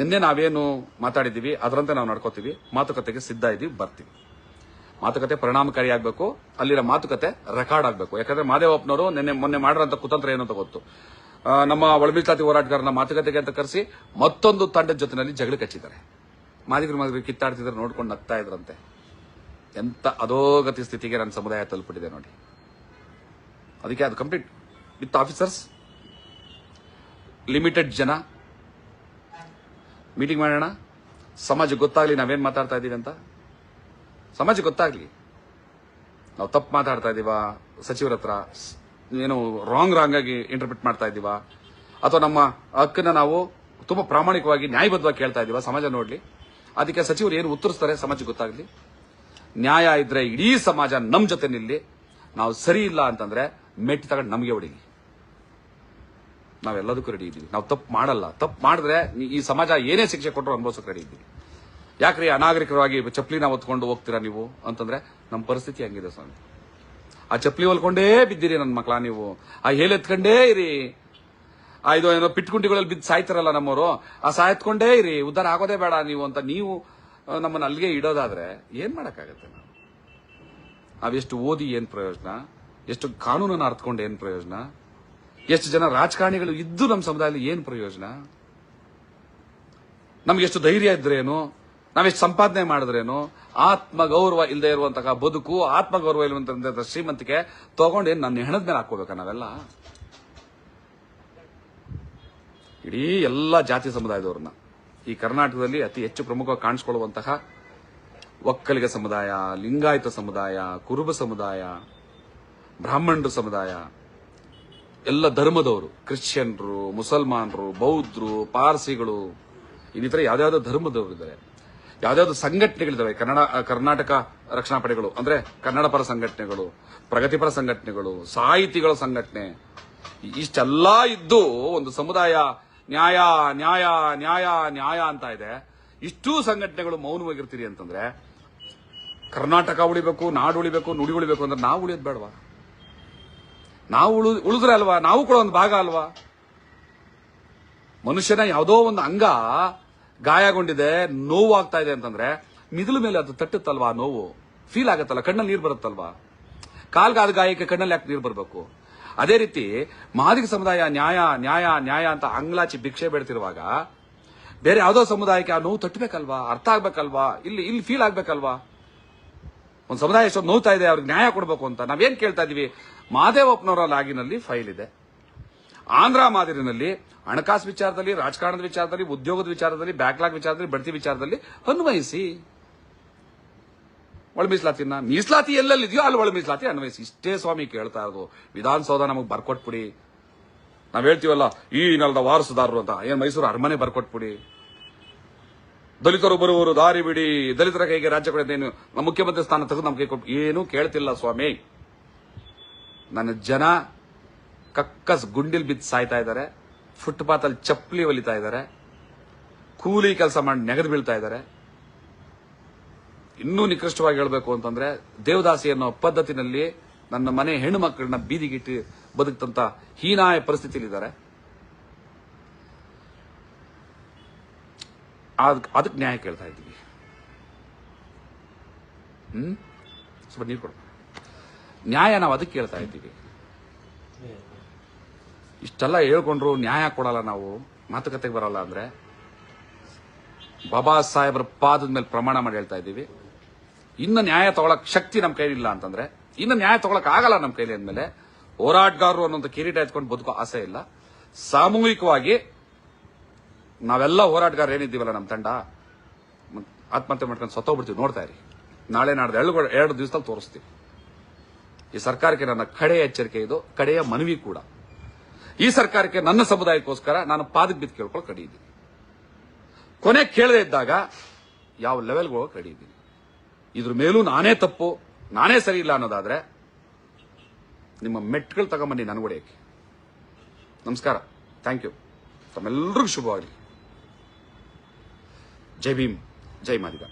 [SPEAKER 1] ನಿನ್ನೆ ನಾವೇನು ಮಾತಾಡಿದ್ದೀವಿ, ಅದರಂತೆ ನಾವು ನಡ್ಕೋತೀವಿ, ಮಾತುಕತೆಗೆ ಸಿದ್ಧ ಇದ್ದೀವಿ ಬರ್ತೀವಿ. ಮಾತುಕತೆ ಪರಿಣಾಮಕಾರಿ ಆಗಬೇಕು, ಅಲ್ಲಿರೋ ಮಾತುಕತೆ ರೆಕಾರ್ಡ್ ಆಗಬೇಕು. ಯಾಕಂದ್ರೆ ಮಾದೇವಪ್ಪನವರು ನಿನ್ನೆ ಮೊನ್ನೆ ಮಾಡಿರೋಂಥ ಕುತಂತ್ರ ಏನು ಅಂತ ಗೊತ್ತು. ನಮ್ಮ ಒಳಮೀಸಲಾತಿ ಹೋರಾಟಗಾರನ ಮಾತುಕತೆಗೆ ಅಂತ ಕರೆಸಿ ಮತ್ತೊಂದು ತಂಡದ ಜೊತೆನಲ್ಲಿ ಜಗಳ ಕಚ್ಚಿದ್ದಾರೆ. ಮಾದಿಗರು ಮಾದಿಗರು ಕಿತ್ತಾಡ್ತಿದ್ರೆ ನೋಡ್ಕೊಂಡು ನಗ್ತಾ ಇದ್ರಂತೆ. ಎಂತ ಅಧೋಗತಿ ಸ್ಥಿತಿಗೆ ನನ್ನ ಸಮುದಾಯ ತಲುಪಿಟ್ಟಿದೆ ನೋಡಿ. ಅದಕ್ಕೆ ಅದು ಕಂಪ್ಲೀಟ್ ವಿತ್ ಆಫೀಸರ್ಸ್ ಲಿಮಿಟೆಡ್ ಜನ. ಮೀಟಿಂಗ್ ಮಾಡೋಣ. ಸಮಾಜ ಗೊತ್ತಾಗ್ಲಿ, ನಾವೇನು ಮಾತಾಡ್ತಾ ಇದ್ದೀವಿ ಅಂತ? ಸಮಾಜ ಗೊತ್ತಾಗ್ಲಿ. ನಾವು ತಪ್ಪು ಮಾತಾಡ್ತಾ ಇದ್ದೀವಾ? ಸಚಿವರ ಹತ್ರ ಏನು ರಾಂಗ್ ರಾಂಗ್ ಆಗಿ ಇಂಟರ್ಪ್ರಿಟ್ ಮಾಡ್ತಾ ಇದ್ದೀವಾ? ಅಥವಾ ನಮ್ಮ ಹಕ್ಕನ್ನ ನಾವು ತುಂಬಾ ಪ್ರಾಮಾಣಿಕವಾಗಿ, ನ್ಯಾಯಬದ್ಧವಾಗಿ ಕೇಳ್ತಾ ಇದ್ದೀವಾ? ಸಮಾಜ ನೋಡ್ಲಿ. ಅದಕ್ಕೆ ಸಚಿವರು ಏನು ಉತ್ತರಿಸ್ತಾರೆ? ಸಮಾಜಕ್ಕೆ ಗೊತ್ತಾಗ್ಲಿ. ನ್ಯಾಯ ಇದ್ರೆ ಇಡೀ ಸಮಾಜ ನಮ್ಮ ಜೊತೆ ನಿಲ್ಲಿ. ನಾವು ಸರಿ ಇಲ್ಲ ಅಂತಂದ್ರೆ ಮೆಟ್ಟಿ ತಗೊಂಡು ನಮಗೆ ಹೊಡಿಲಿ. ನಾವೆಲ್ಲದಕ್ಕೂ ರೆಡಿ ಇದ್ದೀವಿ. ನಾವು ತಪ್ಪು ಮಾಡಲ್ಲ. ತಪ್ಪು ಮಾಡಿದ್ರೆ ಈ- ಸಮಾಜ ಏನೇ ಶಿಕ್ಷೆ ಕೊಟ್ಟರು ಅನುಭವಿಸೋಕೆ ರೆಡಿ ಇದ್ದೀವಿ. ಯಾಕ್ರಿ ಅನಾಗರಿಕವಾಗಿ ಚಪ್ಪಲಿನ ಹೊತ್ಕೊಂಡು ಹೋಗ್ತೀರಾ ನೀವು? ಅಂತಂದ್ರೆ ನಮ್ಮ ಪರಿಸ್ಥಿತಿ ಹಂಗಿದೆ ಸ್ವಾಮಿ. ಆ ಚಪ್ಪಲಿ ಹೊಲ್ಕೊಂಡೇ ಬಿದ್ದೀರಿ ನನ್ನ ಮಕ್ಕಳ ನೀವು. ಆ ಹೇಳಿ ಎತ್ಕೊಂಡೇ ಇರಿ. ಆ ಇದು ಏನೋ ಪಿಟ್ಕುಂಡಿಗಳಲ್ಲಿ ಬಿದ್ದು ಸಾಯ್ತಾರಲ್ಲ ನಮ್ಮವರು. ಆ ಸಾಯತ್ಕೊಂಡೇ ಇರಿ. ಉದ್ದಾರ ಆಗೋದೇ ಬೇಡ ನೀವು ಅಂತ ನೀವು ನಮ್ಮನ್ನ ಅಲ್ಲಿಗೆ ಇಡೋದಾದ್ರೆ ಏನ್ ಮಾಡಕ್ಕಾಗತ್ತೆ ನಾವು? ನಾವೆಷ್ಟು ಓದಿ ಏನ್ ಪ್ರಯೋಜನ? ಎಷ್ಟು ಕಾನೂನನ್ನು ಅರ್ಥಕೊಂಡು ಏನ್ ಪ್ರಯೋಜನ? ಎಷ್ಟು ಜನ ರಾಜಕಾರಣಿಗಳು ಇದ್ದು ನಮ್ಮ ಸಮುದಾಯದಲ್ಲಿ ಏನ್ ಪ್ರಯೋಜನ? ನಮ್ಗೆ ಎಷ್ಟು ಧೈರ್ಯ ಇದ್ರೇನು? ನಾವೆಷ್ಟು ಸಂಪಾದನೆ ಮಾಡಿದ್ರೇನು? ಆತ್ಮ ಗೌರವ ಇಲ್ಲದೆ ಇರುವಂತಹ ಬದುಕು, ಆತ್ಮಗೌರವ ಇರುವಂತಹ ಶ್ರೀಮಂತಿಕೆ ತಗೊಂಡೇನ್ ನನ್ನ ಹೆಣದ ಮೇಲೆ ಹಾಕೋಬೇಕಾ ನಾವೆಲ್ಲ? ಇಡೀ ಎಲ್ಲ ಜಾತಿ ಸಮುದಾಯದವ್ರನ್ನ. ಈ ಕರ್ನಾಟಕದಲ್ಲಿ ಅತಿ ಹೆಚ್ಚು ಪ್ರಮುಖವಾಗಿ ಕಾಣಿಸಿಕೊಳ್ಳುವಂತಹ ಒಕ್ಕಲಿಗ ಸಮುದಾಯ, ಲಿಂಗಾಯತ ಸಮುದಾಯ, ಕುರುಬ ಸಮುದಾಯ, ಬ್ರಾಹ್ಮಣರು ಸಮುದಾಯ, ಎಲ್ಲ ಧರ್ಮದವರು, ಕ್ರಿಶ್ಚಿಯನ್ರು, ಮುಸಲ್ಮಾನರು, ಬೌದ್ಧರು, ಪಾರ್ಸಿಗಳು, ಇನ್ನಿತರ ಯಾವ್ದಾವ್ದು ಧರ್ಮದವರು ಇದ್ದಾರೆ. ಯಾವ್ದಾವ್ದು ಸಂಘಟನೆಗಳಿದ್ದಾವೆ, ಕನ್ನಡ, ಕರ್ನಾಟಕ ರಕ್ಷಣಾ ಪಡೆಗಳು, ಅಂದ್ರೆ ಕನ್ನಡ ಪರ ಸಂಘಟನೆಗಳು, ಪ್ರಗತಿಪರ ಸಂಘಟನೆಗಳು, ಸಾಹಿತಿಗಳ ಸಂಘಟನೆ, ಇಷ್ಟೆಲ್ಲ ಇದ್ದು ಒಂದು ಸಮುದಾಯ ನ್ಯಾಯ ನ್ಯಾಯ ನ್ಯಾಯ ನ್ಯಾಯ ಅಂತ ಇದೆ. ಇಷ್ಟೂ ಸಂಘಟನೆಗಳು ಮೌನವಾಗಿರ್ತೀರಿ ಅಂತಂದ್ರೆ, ಕರ್ನಾಟಕ ಉಳಿಬೇಕು, ನಾಡು ಉಳಿಬೇಕು, ನುಡಿ ಉಳಿಬೇಕು ಅಂದ್ರೆ ನಾವು ಉಳಿಯೋದು ಬೇಡವಾ? ನಾವು ಉಳು, ಉಳಿದ್ರೆ ಅಲ್ವಾ? ನಾವು ಕೂಡ ಒಂದು ಭಾಗ ಅಲ್ವಾ? ಮನುಷ್ಯನ ಯಾವುದೋ ಒಂದು ಅಂಗ ಗಾಯಗೊಂಡಿದೆ ನೋವು ಆಗ್ತಾ ಇದೆ ಅಂತಂದ್ರೆ, ಮಿದುಳು ಮೇಲೆ ಅದು ತಟ್ಟುತ್ತಲ್ವಾ ನೋವು? ಫೀಲ್ ಆಗತ್ತಲ್ಲ? ಕಣ್ಣಲ್ಲಿ ನೀರು ಬರುತ್ತಲ್ವಾ? ಕಾಲ್ಗಾದ ಗಾಯಕ್ಕೆ ಕಣ್ಣಲ್ಲಿ ಯಾಕೆ ನೀರು ಬರಬೇಕು? ಅದೇ ರೀತಿ ಮಾದಿಗ ಸಮುದಾಯ ನ್ಯಾಯ ನ್ಯಾಯ ನ್ಯಾಯ ಅಂತ ಅಂಗ್ಲಾಚಿ ಭಿಕ್ಷೆ ಬೇಡ್ತಿರುವಾಗ ಬೇರೆ ಯಾವುದೋ ಸಮುದಾಯಕ್ಕೆ ಆ ನೋವು ತಟ್ಟಬೇಕಲ್ವಾ? ಅರ್ಥ ಆಗ್ಬೇಕಲ್ವಾ? ಇಲ್ಲಿ ಇಲ್ಲಿ ಫೀಲ್ ಆಗ್ಬೇಕಲ್ವಾ? ಒಂದು ಸಮುದಾಯ ಎಷ್ಟೊಂದು ನೋವ್ತಾ ಇದೆ, ಅವ್ರಿಗೆ ನ್ಯಾಯ ಕೊಡಬೇಕು ಅಂತ. ನಾವೇನು ಕೇಳ್ತಾ ಇದೀವಿ? ಮಾದೇವಪ್ಪನವರ ಲಾಗಿನಲ್ಲಿ ಫೈಲ್ ಇದೆ. ಆಂಧ್ರ ಮಾದರಿನಲ್ಲಿ, ಹಣಕಾಸು ವಿಚಾರದಲ್ಲಿ, ರಾಜಕಾರಣದ ವಿಚಾರದಲ್ಲಿ, ಉದ್ಯೋಗದ ವಿಚಾರದಲ್ಲಿ ಬ್ಯಾಕ್ಲಾಗ್ ವಿಚಾರದಲ್ಲಿ, ಬಡ್ತಿ ವಿಚಾರದಲ್ಲಿ ಅನ್ವಯಿಸಿ ಒಳ ಮೀಸಲಾತಿನ ಮೀಸಲಾತಿ ಎಲ್ಲೆಲ್ಲಿದೆಯೋ ಅಲ್ಲಿ ಒಳ ಮೀಸಲಾತಿ ಅನ್ವಯಿಸಿ. ಇಷ್ಟೇ ಸ್ವಾಮಿ ಕೇಳ್ತಾ ಇರೋದು. ವಿಧಾನಸೌಧ ನಮಗೆ ಬರ್ಕೊಟ್ಬಿಡಿ. ನಾವ್ ಹೇಳ್ತೀವಲ್ಲ, ಈ ನೆಲದ ವಾರಸುದಾರರು ಅಂತ. ಏನ್ ಮೈಸೂರು ಅರಮನೆ ಬರ್ಕೊಟ್ಬಿಡಿ. ದಲಿತರು ಬರುವರು ದಾರಿ ಬಿಡಿ. ದಲಿತರ ಕೈಗೆ ರಾಜ್ಯ ಕೊಡೋದೇನು ನಮ್ಮ ಮುಖ್ಯಮಂತ್ರಿ ಸ್ಥಾನ ತೆಗೆದು ನಮ್ಗೆ ಏನು ಕೇಳ್ತಿಲ್ಲ ಸ್ವಾಮಿ. ನನ್ನ ಜನ ಕಕ್ಕಸ್ ಗುಂಡಿಲ್ ಬಿದ್ದು ಸಾಯ್ತಾ ಇದ್ದಾರೆ. ಫುಟ್ಪಾತ್ ಅಲ್ಲಿ ಚಪ್ಪಲಿ ಹೊಲಿತಾ ಇದ್ದಾರೆ. ಕೂಲಿ ಕೆಲಸ ಮಾಡಿ ನೆಗೆದು ಬೀಳ್ತಾ ಇದ್ದಾರೆ. ಇನ್ನೂ ನಿಕೃಷ್ಟವಾಗಿ ಹೇಳಬೇಕು ಅಂತಂದ್ರೆ ದೇವದಾಸಿ ಅನ್ನೋ ಪದ್ಧತಿನಲ್ಲಿ ನನ್ನ ಮನೆ ಹೆಣ್ಣು ಮಕ್ಕಳನ್ನ ಬೀದಿಗಿಟ್ಟು ಬದುಕ್ತಂತ ಹೀನಾಯ ಪರಿಸ್ಥಿತಿಯಲ್ಲಿದ್ದಾರೆ. ಅದಕ್ಕೆ ನ್ಯಾಯ ಕೇಳ್ತಾ ಇದ್ದೀವಿ. ಹ್ಮ್? ಸ್ವಲ್ಪ ನೀರು ಕೊಡ ನ್ಯಾಯ ನಾವು ಅದಕ್ಕೆ ಕೇಳ್ತಾ ಇದ್ದೀವಿ. ಇಷ್ಟೆಲ್ಲ ಹೇಳ್ಕೊಂಡ್ರು ನ್ಯಾಯ ಕೊಡಲ್ಲ ನಾವು, ಮಾತುಕತೆಗೆ ಬರಲ್ಲ ಅಂದ್ರೆ. ಬಾಬಾ ಸಾಹೇಬರ ಪಾದದ ಮೇಲೆ ಪ್ರಮಾಣ ಮಾಡಿ ಹೇಳ್ತಾ ಇದ್ದೀವಿ. ಇನ್ನು ನ್ಯಾಯ ತಗೊಳಕ್ ಶಕ್ತಿ ನಮ್ಮ ಕೈಲಿಲ್ಲ ಅಂತಂದ್ರೆ, ಇನ್ನು ನ್ಯಾಯ ತಗೊಳಕ್ ಆಗಲ್ಲ ನಮ್ಮ ಕೈಲಿ ಅಂದ್ಮೇಲೆ ಹೋರಾಟಗಾರರು ಅನ್ನೋಂಥ ಕಿರೀಟ ಎತ್ಕೊಂಡು ಬದುಕೋ ಆಸೆ ಇಲ್ಲ. ಸಾಮೂಹಿಕವಾಗಿ ನಾವೆಲ್ಲ ಹೋರಾಟಗಾರ ಏನಿದ್ದೀವಲ್ಲ ನಮ್ಮ ತಂಡ, ಆತ್ಮಹತ್ಯೆ ಮಾಡ್ಕೊಂಡು ಸತ್ತೋಗ್ಬಿಡ್ತೀವಿ ನೋಡ್ತಾ ಇರಿ. ನಾಳೆ ನಾಡ್ದು ಎರಡು ಎರಡು ದಿವಸದಲ್ಲಿ ತೋರಿಸ್ತೀವಿ. ಈ ಸರ್ಕಾರಕ್ಕೆ ನನ್ನ ಕಡೆಯ ಎಚ್ಚರಿಕೆ ಇದು, ಕಡೆಯ ಮನವಿ ಕೂಡ. ಈ ಸರ್ಕಾರಕ್ಕೆ ನನ್ನ ಸಮುದಾಯಕ್ಕೋಸ್ಕರ ನಾನು ಪಾದಕ್ಕೆ ಬಿದ್ದು ಕೇಳ್ಕೊಳ್ಳೋ ಕಡಿ ಇದ್ದೀನಿ. ಕೊನೆ ಕೇಳದೆ ಇದ್ದಾಗ ಯಾವ ಲೆವೆಲ್ಗೆ ಹೋಗಕ್ಕೆ ರೆಡಿ ಇದ್ರ ಮೇಲೂ ನಾನೇ ತಪ್ಪು, ನಾನೇ ಸರಿ ಇಲ್ಲ ಅನ್ನೋದಾದ್ರೆ ನಿಮ್ಮ ಮೆಟ್ಗಳು ತಗೊಂಬನ್ನಿ ನನಗೊಡೆಯಕ್ಕೆ ನಮಸ್ಕಾರ. Thank you. ತಮ್ಮೆಲ್ಲರಿಗೂ ಶುಭವಾಗಲಿ. ಜೈ ಭೀಮ್. ಜೈ ಮಾದಿಗ.